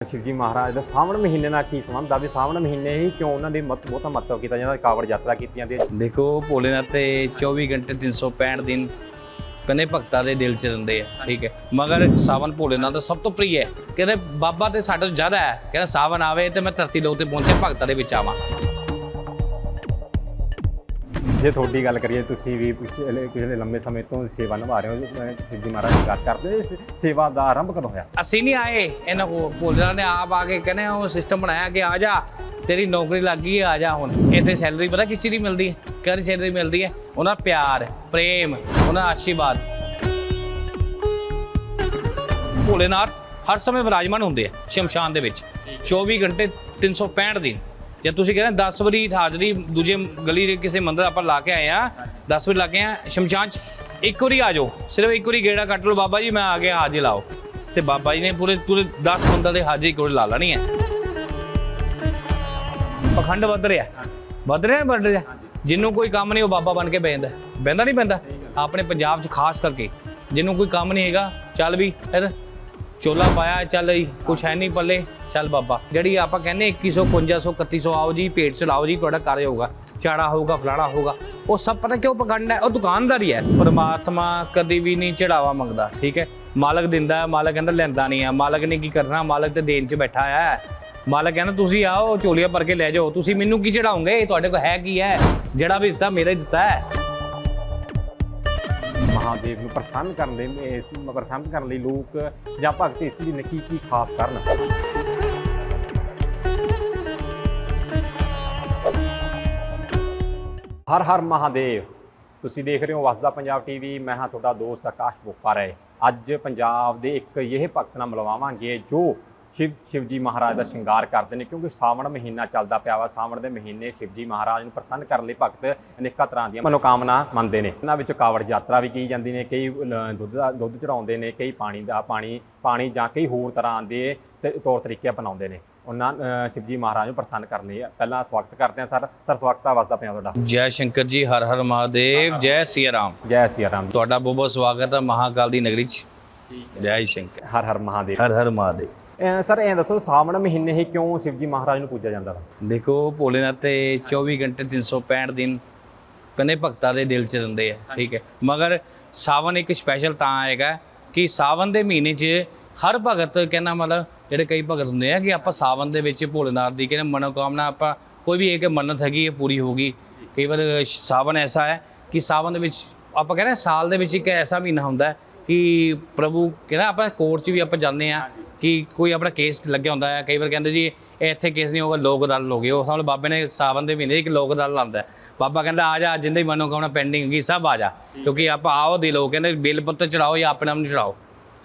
ਸ਼ਿਵਜੀ ਮਹਾਰਾਜ ਦਾ ਸਾਵਣ ਮਹੀਨੇ ਨਾਲ ਕੀ ਸੰਬੰਧ ਆ ਵੀ ਸਾਵਣ ਮਹੀਨੇ ਹੀ ਕਿਉਂ ਉਹਨਾਂ ਦੀ ਮਤ ਬਹੁਤਾ ਮਹੱਤਵ ਕੀਤਾ ਜਾਂਦਾ ਕਾਵੜ ਯਾਤਰਾ ਕੀਤੀ ਜਾਂਦੀ ਹੈ ਦੇਖੋ ਭੋਲੇਨਾਥ ਤੇ 24 ਘੰਟੇ 365 ਦਿਨ ਕਹਿੰਦੇ ਭਗਤਾਂ ਦੇ ਦਿਲ 'ਚ ਰਹਿੰਦੇ ਆ, ਠੀਕ ਹੈ। ਮਗਰ ਸਾਵਨ ਭੋਲੇਨਾਥ ਦਾ ਸਭ ਤੋਂ ਪ੍ਰਿਯ ਹੈ। ਕਹਿੰਦੇ ਬਾਬਾ ਤੇ ਸਾਡੇ ਤੋਂ ਜ਼ਿਆਦਾ ਹੈ। ਕਹਿੰਦਾ ਸਾਵਣ ਆਵੇ ਤੇ ਮੈਂ ਧਰਤੀ ਲੋਕ ਤੇ ਪਹੁੰਚੇ, ਭਗਤਾਂ ਦੇ ਵਿੱਚ ਆਵਾਂ। ਜੇ ਤੁਹਾਡੀ ਗੱਲ ਕਰੀਏ, ਤੁਸੀਂ ਵੀ ਪਿਛਲੇ ਲੰਮੇ ਸਮੇਂ ਤੋਂ ਸੇਵਾ ਨਿਭਾ ਰਹੇ ਹੋ ਅਹ ਮਹਾਰਾਜ ਦੀ ਗੱਲ ਕਰਦੇ ਇਸ ਸੇਵਾ ਦਾ ਆਰੰਭ ਕਦੋਂ ਹੋਇਆ? ਅਸੀਂ ਨਹੀਂ ਆਏ, ਇਹਨਾਂ ਕੋ ਭੋਲੇਨਾਥ ਨੇ ਆਪ ਆ ਕੇ ਕਹਿੰਦੇ ਉਹ ਸਿਸਟਮ ਬਣਾਇਆ ਕਿ ਆ ਜਾ, ਤੇਰੀ ਨੌਕਰੀ ਲੱਗ ਗਈ ਹੈ ਆ ਜਾ ਹੁਣ। ਇੱਥੇ ਸੈਲਰੀ ਪਤਾ ਕਿਸ ਚੀਜ਼ ਦੀ ਮਿਲਦੀ ਹੈ? ਕਿਹੜੀ ਸੈਲਰੀ ਮਿਲਦੀ ਹੈ? ਉਹਨਾਂ ਦਾ ਪਿਆਰ, ਪ੍ਰੇਮ, ਉਹਨਾਂ ਦਾ ਆਸ਼ੀਰਵਾਦ। ਭੋਲੇਨਾਥ ਹਰ ਸਮੇਂ ਵਿਰਾਜਮਾਨ ਹੁੰਦੇ ਆ ਸ਼ਮਸ਼ਾਨ ਦੇ ਵਿੱਚ। 24 ਘੰਟੇ 365 ਦਿਨ। ਜੇ ਤੁਸੀਂ ਕਹਿੰਦੇ 10 ਵਾਰੀ ਹਾਜ਼ਰੀ ਦੂਜੇ ਗਲੀ ਦੇ ਕਿਸੇ ਮੰਦਰ ਆਪਾਂ ਲਾ ਕੇ ਆਏ ਆ 10 ਵਾਰੀ ਲਾ ਕੇ ਆ, ਸ਼ਮਸ਼ਾਨ ਚ ਇੱਕ ਵਾਰੀ ਆ ਜਾਓ, ਸਿਰਫ ਇੱਕ ਵਾਰੀ ਗੇੜਾ ਕੱਟ ਲਓ, ਬਾਬਾ ਜੀ ਮੈਂ ਆ ਗਿਆ ਹਾਜ਼ਰੀ ਲਾਓ। ਤੇ ਬਾਬਾ ਜੀ ਨੇ ਪੂਰੇ ਪੂਰੇ 10 ਮੰਦਰ ਦੇ ਹਾਜ਼ਰੀ ਕੋਲ ਲਾ ਲੈਣੀ ਹੈ। ਪਖੰਡ ਵੱਧ ਰਿਹਾ। ਵੱਧ ਰਿਹਾ ਵੱਧ ਰਿਹਾ? ਜਿਹਨੂੰ ਕੋਈ ਕੰਮ ਨਹੀਂ, ਉਹ ਬਾਬਾ ਬਣ ਕੇ ਬੈਂਦਾ ਬੈਂਦਾ ਨਹੀਂ ਬੈਂਦਾ ਆਪਣੇ ਪੰਜਾਬ 'ਚ ਖਾਸ ਕਰਕੇ। ਜਿਹਨੂੰ ਕੋਈ ਕੰਮ ਨਹੀਂ ਹੈਗਾ, ਚੱਲ ਵੀ ਇਹਦਾ ਚੋਲਾ ਪਾਇਆ, ਚੱਲ ਜੀ, ਕੁਛ ਹੈ ਨਹੀਂ ਪੱਲੇ। ਚੱਲ ਬਾਬਾ, ਜਿਹੜੀ ਆਪਾਂ ਕਹਿੰਦੇ 2100 5100 3100 ਆਓ ਜੀ ਪੇਟ ਚਲਾਓ ਜੀ, ਤੁਹਾਡਾ ਕਾਰਜ ਹੋਊਗਾ। ਚਾੜਾ ਹੋਊਗਾ, ਫਲਾਣਾ ਹੋਊਗਾ। ਉਹ ਸਭ ਪਤਾ ਕਿਉਂ ਪਖੰਡ ਹੈ? ਉਹ ਦੁਕਾਨਦਾਰੀ ਹੈ। ਪਰਮਾਤਮਾ ਕਦੀ ਵੀ ਨਹੀਂ ਚੜਾਵਾ ਮੰਗਦਾ, ਠੀਕ ਹੈ? ਮਾਲਕ ਦਿੰਦਾ ਹੈ ਮਾਲਕ ਕਹਿੰਦਾ ਲੈਂਦਾ ਨਹੀਂ ਹੈ ਮਾਲਕ ਨੇ ਕੀ ਕਰਨਾ? ਮਾਲਕ ਤੇ ਦੇਣ 'ਚ ਬੈਠਾ ਹੈ ਮਾਲਕ ਕਹਿੰਦਾ, ਤੁਸੀਂ ਆਓ ਚੋਲੀਆਂ ਭਰ ਕੇ ਲੈ ਜਾਓ। ਤੁਸੀਂ ਮੈਨੂੰ ਕੀ ਚੜਾਉਂਗੇ ਤੁਹਾਡੇ ਕੋਲ ਹੈ ਕੀ ਹੈ? ਜਿਹੜਾ ਵੀ ਦਿੱਤਾ, ਮੇਰਾ ਹੀ ਦਿੱਤਾ ਹੈ। ਮਹਾਦੇਵ ਨੂੰ ਪ੍ਰਸੰਨ ਕਰਨ ਦੇ ਇਸ ਪ੍ਰਸੰਨ ਕਰਨ ਲਈ ਲੋਕ ਜਾਂ ਭਗਤ ਇਸ ਲਈ ਕੀ ਖਾਸ ਕਰਨ। ਹਰ ਹਰ ਮਹਾਦੇਵ, ਤੁਸੀਂ ਦੇਖ ਰਹੇ ਹੋ ਵਸਦਾ ਪੰਜਾਬ ਟੀਵੀ, ਮੈਂ ਹਾਂ ਤੁਹਾਡਾ ਦੋਸਤ ਆਕਾਸ਼ ਬੋਪਾਰੇ ਅੱਜ ਪੰਜਾਬ ਦੇ ਇੱਕ ਇਹ ਭਗਤ ਨਾਲ ਮਿਲਵਾਵਾਂਗੇ ਜੋ ਸ਼ਿਵ ਸ਼ਿਵਜੀ ਮਹਾਰਾਜ ਦਾ ਸ਼ਿੰਗਾਰ ਕਰਦੇ ਨੇ ਕਿਉਂਕਿ ਸਾਵਣ ਮਹੀਨਾ ਚੱਲਦਾ ਪਿਆ ਵਾ। ਸਾਵਣ ਦੇ ਮਹੀਨੇ ਸ਼ਿਵਜੀ ਮਹਾਰਾਜ ਨੂੰ ਪ੍ਰਸੰਨ ਕਰਨ ਲਈ ਭਗਤ ਅਨੇਕਾਂ ਤਰ੍ਹਾਂ ਦੀਆਂ ਮਨੋਕਾਮਨਾ ਮੰਨਦੇ ਨੇ। ਇਹਨਾਂ ਵਿੱਚ ਕਾਵੜ ਯਾਤਰਾ ਵੀ ਕੀਤੀ ਜਾਂਦੀ ਨੇ ਕਈ ਦੁੱਧ ਦਾ ਦੁੱਧ ਚੜਾਉਂਦੇ ਨੇ ਕਈ ਪਾਣੀ ਦਾ ਪਾਣੀ ਪਾਣੀ ਜਾਂ ਕਈ ਹੋਰ ਤਰ੍ਹਾਂ ਦੇ ਤੌਰ ਤਰੀਕੇ ਅਪਣਾਉਂਦੇ ਨੇ। ਉਹਨਾਂ ਅ, ਸ਼ਿਵਜੀ ਮਹਾਰਾਜ ਨੂੰ ਪ੍ਰਸੰਨ ਕਰਨ ਲਈ ਪਹਿਲਾਂ ਸਵਾਗਤ ਕਰਦੇ ਹਾਂ ਸਰ। ਸਰ ਸਵਾਗਤ ਹੈ ਵਸਦਾ ਪਿਆ ਤੁਹਾਡਾ। ਜੈ ਸ਼ੰਕਰ ਜੀ ਹਰ ਹਰ ਮਹਾਦੇਵ ਜੈ ਸਿਆ ਰਾਮ। ਜੈ ਸਿਆ ਰਾਮ ਤੁਹਾਡਾ ਬਹੁਤ ਬਹੁਤ ਸਵਾਗਤ ਹੈ ਮਹਾਕਾਲ ਦੀ ਨਗਰੀ 'ਚ। ਜੈ ਸ਼ੰਕਰ। ਹਰ ਹਰ ਮਹਾਦੇਵ। ਹਰ ਹਰ ਮਹਾਦੇਵ। ਸਰ ਇਹ ਦੱਸੋ ਸਾਵਣ ਮਹੀਨੇ ਹੀ ਕਿਉਂ ਸ਼ਿਵਜੀ ਮਹਾਰਾਜ ਨੂੰ ਪੂਜਿਆ ਜਾਂਦਾ ਵਾ? ਦੇਖੋ ਭੋਲੇਨਾਥ ਤੇ 24 ਘੰਟੇ 365 ਦਿਨ ਕਨੇ ਭਗਤਾਂ ਦੇ ਦਿਲ 'ਚ ਰਹਿੰਦੇ ਆ ਠੀਕ ਹੈ। ਮਗਰ ਸਾਵਨ ਇੱਕ ਸਪੈਸ਼ਲ ਤਾਂ ਆਏਗਾ ਕਿ ਸਾਵਨ ਦੇ ਮਹੀਨੇ 'ਚ ਹਰ ਭਗਤ ਕਹਿੰਦਾ ਮਤਲਬ ਜਿਹੜੇ ਕਈ ਭਗਤ ਹੁੰਦੇ ਆ ਕਿ ਆਪਾਂ ਸਾਵਨ ਦੇ ਵਿੱਚ ਭੋਲੇਨਾਥ ਦੀ ਕਹਿੰਦੇ ਮਨੋਕਾਮਨਾ ਆਪਾਂ ਕੋਈ ਵੀ ਇੱਕ ਮੰਨਤ ਹੈਗੀ ਹੈ ਪੂਰੀ ਹੋਗੀ ਕਈ ਵਾਰ ਸਾਵਨ ਐਸਾ ਹੈ ਕਿ ਸਾਵਨ ਦੇ ਵਿੱਚ ਆਪਾਂ ਕਹਿੰਦੇ ਹਾਂ ਸਾਲ ਦੇ ਵਿੱਚ ਇੱਕ ਐਸਾ ਮਹੀਨਾ ਹੁੰਦਾ ਹੈ ਕਿ ਪ੍ਰਭੂ ਕਹਿੰਦਾ ਆਪਾਂ ਕੋਰਟ 'ਚ ਵੀ ਆਪਾਂ ਜਾਂਦੇ ਆ ਕਿ ਕੋਈ ਆਪਣਾ ਕੇਸ ਲੱਗਿਆ ਹੁੰਦਾ ਹੈ ਕਈ ਵਾਰ ਕਹਿੰਦੇ ਜੀ ਇਹ ਇੱਥੇ ਕੇਸ ਨਹੀਂ ਹੋਗਾ ਲੋਕ ਅਦਾਲਤ ਹੋ ਗਈ ਉਹ ਸਾਹਮਣੇ ਬਾਬੇ ਨੇ ਸਾਵਨ ਦੇ ਮਹੀਨੇ ਇੱਕ ਲੋਕ ਅਦਾਲਤ ਲਾਉਂਦਾ। ਬਾਬਾ ਕਹਿੰਦਾ ਆ ਜਾ ਜਿੰਦੇ ਮਨੋਕਾਮਨਾ ਪੈਂਡਿੰਗ ਹੈਗੀ ਸਭ ਆ ਜਾ। ਕਿਉਂਕਿ ਆਪਾਂ ਆਓ ਦੇ ਲੋਕ ਕਹਿੰਦੇ ਬੇਲ ਪੱਤਰ ਚੜਾਓ ਜਾਂ ਆਪਣੇ ਆਪ ਨੂੰ ਚੜਾਓ।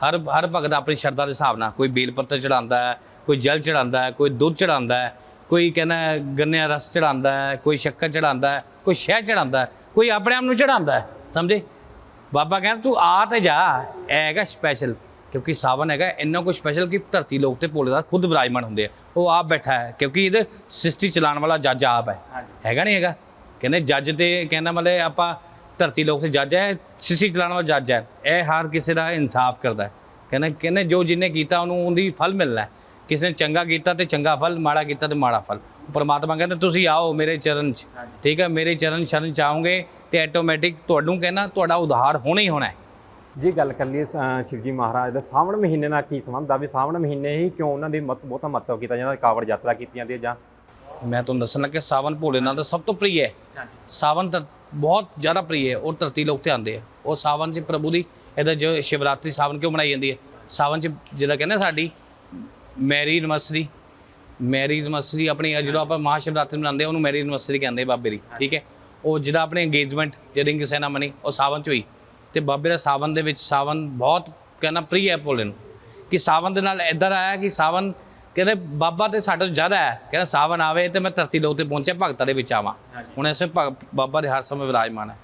ਹਰ ਹਰ ਭਗਤ ਆਪਣੀ ਸ਼ਰਧਾ ਦੇ ਹਿਸਾਬ ਨਾਲ ਕੋਈ ਬੇਲ ਪੱਤਰ ਚੜਾਉਂਦਾ ਹੈ ਕੋਈ ਜਲ ਚੜਾਉਂਦਾ ਹੈ ਕੋਈ ਦੁੱਧ ਚੜਾਉਂਦਾ ਹੈ ਕੋਈ ਕਹਿੰਦਾ ਹੈ ਗੰਨਿਆਂ ਦਾ ਰਸ ਚੜਾਉਂਦਾ ਹੈ ਕੋਈ ਸ਼ੱਕਰ ਚੜਾਉਂਦਾ ਹੈ ਕੋਈ ਸ਼ਹਿਦ ਚੜਾਉਂਦਾ ਹੈ ਕੋਈ ਆਪਣੇ ਆਪ ਨੂੰ ਚੜਾਉਂਦਾ ਹੈ। ਸਮਝੇ? ਬਾਬਾ ਕਹਿੰਦਾ ਤੂੰ ਆ ਤੇ ਜਾ ਇਹ ਹੈਗਾ ਸਪੈਸ਼ਲ ਕਿਉਂਕਿ ਸਾਵਨ ਹੈਗਾ ਇੰਨਾ ਕੁਝ ਸਪੈਸ਼ਲ ਕਿ ਧਰਤੀ ਲੋਕ ਤੇ ਭੋਲੇ ਦਾ ਖੁਦ ਵਿਰਾਜਮਾਨ ਹੁੰਦੇ ਆ। ਉਹ ਆਪ ਬੈਠਾ ਹੈ ਕਿਉਂਕਿ ਇਹਦੇ ਸ੍ਰਿਸ਼ਟੀ ਚਲਾਉਣ ਵਾਲਾ ਜੱਜ ਆਪ ਹੈ। ਹੈਗਾ ਨਹੀਂ ਹੈਗਾ? ਕਹਿੰਦੇ ਜੱਜ ਤੇ ਕਹਿੰਦਾ ਮਤਲਬ ਆਪਾਂ ਧਰਤੀ ਲੋਕ ਤੇ ਜੱਜ ਹੈ ਸ੍ਰਿਸ਼ਟੀ ਚਲਾਉਣ ਵਾਲਾ ਜੱਜ ਹੈ। ਇਹ ਹਰ ਕਿਸੇ ਦਾ ਇਨਸਾਫ ਕਰਦਾ ਹੈ। ਕਹਿੰਦੇ ਕਹਿੰਦੇ ਜੋ ਜਿੰਨੇ ਕੀਤਾ ਉਹਨੂੰ ਉਹਦੀ ਫਲ ਮਿਲਣਾ ਹੈ। ਕਿਸੇ ਨੇ ਚੰਗਾ ਕੀਤਾ ਤੇ ਚੰਗਾ ਫਲ ਮਾੜਾ ਕੀਤਾ ਤੇ ਮਾੜਾ ਫਲ। ਪਰਮਾਤਮਾ ਕਹਿੰਦਾ ਤੁਸੀਂ ਆਓ ਮੇਰੇ ਚਰਨ 'ਚ। ਠੀਕ ਹੈ? ਮੇਰੇ ਚਰਨ ਸ਼ਰਨ ਚ ਆਓਗੇ ਤੇ ਆਟੋਮੈਟਿਕ ਤੁਹਾਨੂੰ ਕਹਿੰਦਾ ਤੁਹਾਡਾ ਉਧਾਰ ਹੋਣਾ ਹੀ ਹੋਣਾ ਹੈ। ਜੇ ਗੱਲ ਕਰ ਲਈਏ ਸ਼ਿਵਜੀ ਮਹਾਰਾਜ ਦਾ ਸਾਵਣ ਮਹੀਨੇ ਨਾਲ ਕੀ ਸੰਬੰਧ ਆ? ਵੀ ਸਾਵਣ ਮਹੀਨੇ ਹੀ ਕਿਉਂ ਉਹਨਾਂ ਦੀ ਮਤ ਬਹੁਤਾ ਮਹੱਤਵ ਕੀਤਾ ਜਾਂਦਾ ਕਾਵੜ ਯਾਤਰਾ ਕੀਤੀ ਜਾਂਦੀ ਹੈ ਜਾਂ? ਮੈਂ ਤੁਹਾਨੂੰ ਦੱਸਣਾ ਕਿ ਸਾਵਨ ਭੋਲੇਨਾਥ ਦਾ ਸਭ ਤੋਂ ਪ੍ਰਿਯ ਹੈ। ਸਾਵਨ ਤਾਂ ਬਹੁਤ ਜ਼ਿਆਦਾ ਪ੍ਰਿਯ ਹੈ ਉਹ ਧਰਤੀ ਲੋਕ ਤੇ ਆਉਂਦੇ ਆ। ਉਹ ਸਾਵਨ 'ਚ ਪ੍ਰਭੂ ਦੀ ਇਹਦਾ ਜੋ ਸ਼ਿਵਰਾਤਰੀ ਸਾਵਨ ਕਿਉਂ ਮਨਾਈ ਜਾਂਦੀ ਹੈ? ਸਾਵਨ 'ਚ ਜਿਹਦਾ ਕਹਿੰਦੇ ਸਾਡੀ ਮੈਰੀ ਨਮਸਰੀ ਮੈਰੀ ਨਮਸਰੀ ਆਪਣੀ ਜਦੋਂ ਆਪਾਂ ਮਹਾ ਸ਼ਿਵਰਾਤਰੀ ਮਨਾਉਂਦੇ ਆ ਉਹਨੂੰ ਮੈਰੀ ਨਮਸਰੀ ਕਹਿੰਦੇ ਬਾਬੇ ਦੀ ਠੀਕ ਹੈ? ਉਹ ਜਿਹਦਾ ਆਪਣੇ ਇੰਗੇਜਮੈਂਟ ਜਿਹੜੀ ਕਿਸੇ ਨਾਲ ਮਨੀ ਉਹ ਸਾਵਨ 'ਚ ਹੋਈ। ਤੇ ਬਾਬੇ ਦਾ ਸਾਵਨ ਦੇ ਵਿੱਚ ਸਾਵਨ ਬਹੁਤ ਕਹਿੰਦਾ ਪ੍ਰਿਯ ਹੈ ਭੋਲੇ ਨੂੰ ਕਿ ਸਾਵਨ ਦੇ ਨਾਲ ਇਦਾਂ ਆਇਆ ਕਿ ਸਾਵਨ ਕਹਿੰਦੇ ਬਾਬਾ ਤੇ ਸਾਡੇ ਤੋਂ ਜ਼ਿਆਦਾ ਹੈ ਕਹਿੰਦਾ ਸਾਵਨ ਆਵੇ ਤੇ ਮੈਂ ਧਰਤੀ ਲੋਕ ਤੇ ਪਹੁੰਚਿਆ ਭਗਤਾਂ ਦੇ ਵਿੱਚ ਆਵਾਂ। ਹੁਣ ਐਸੇ ਬਾਬਾ ਦੇ ਹਰ ਸਮੇਂ ਵਿਰਾਜਮਾਨ ਹੈ।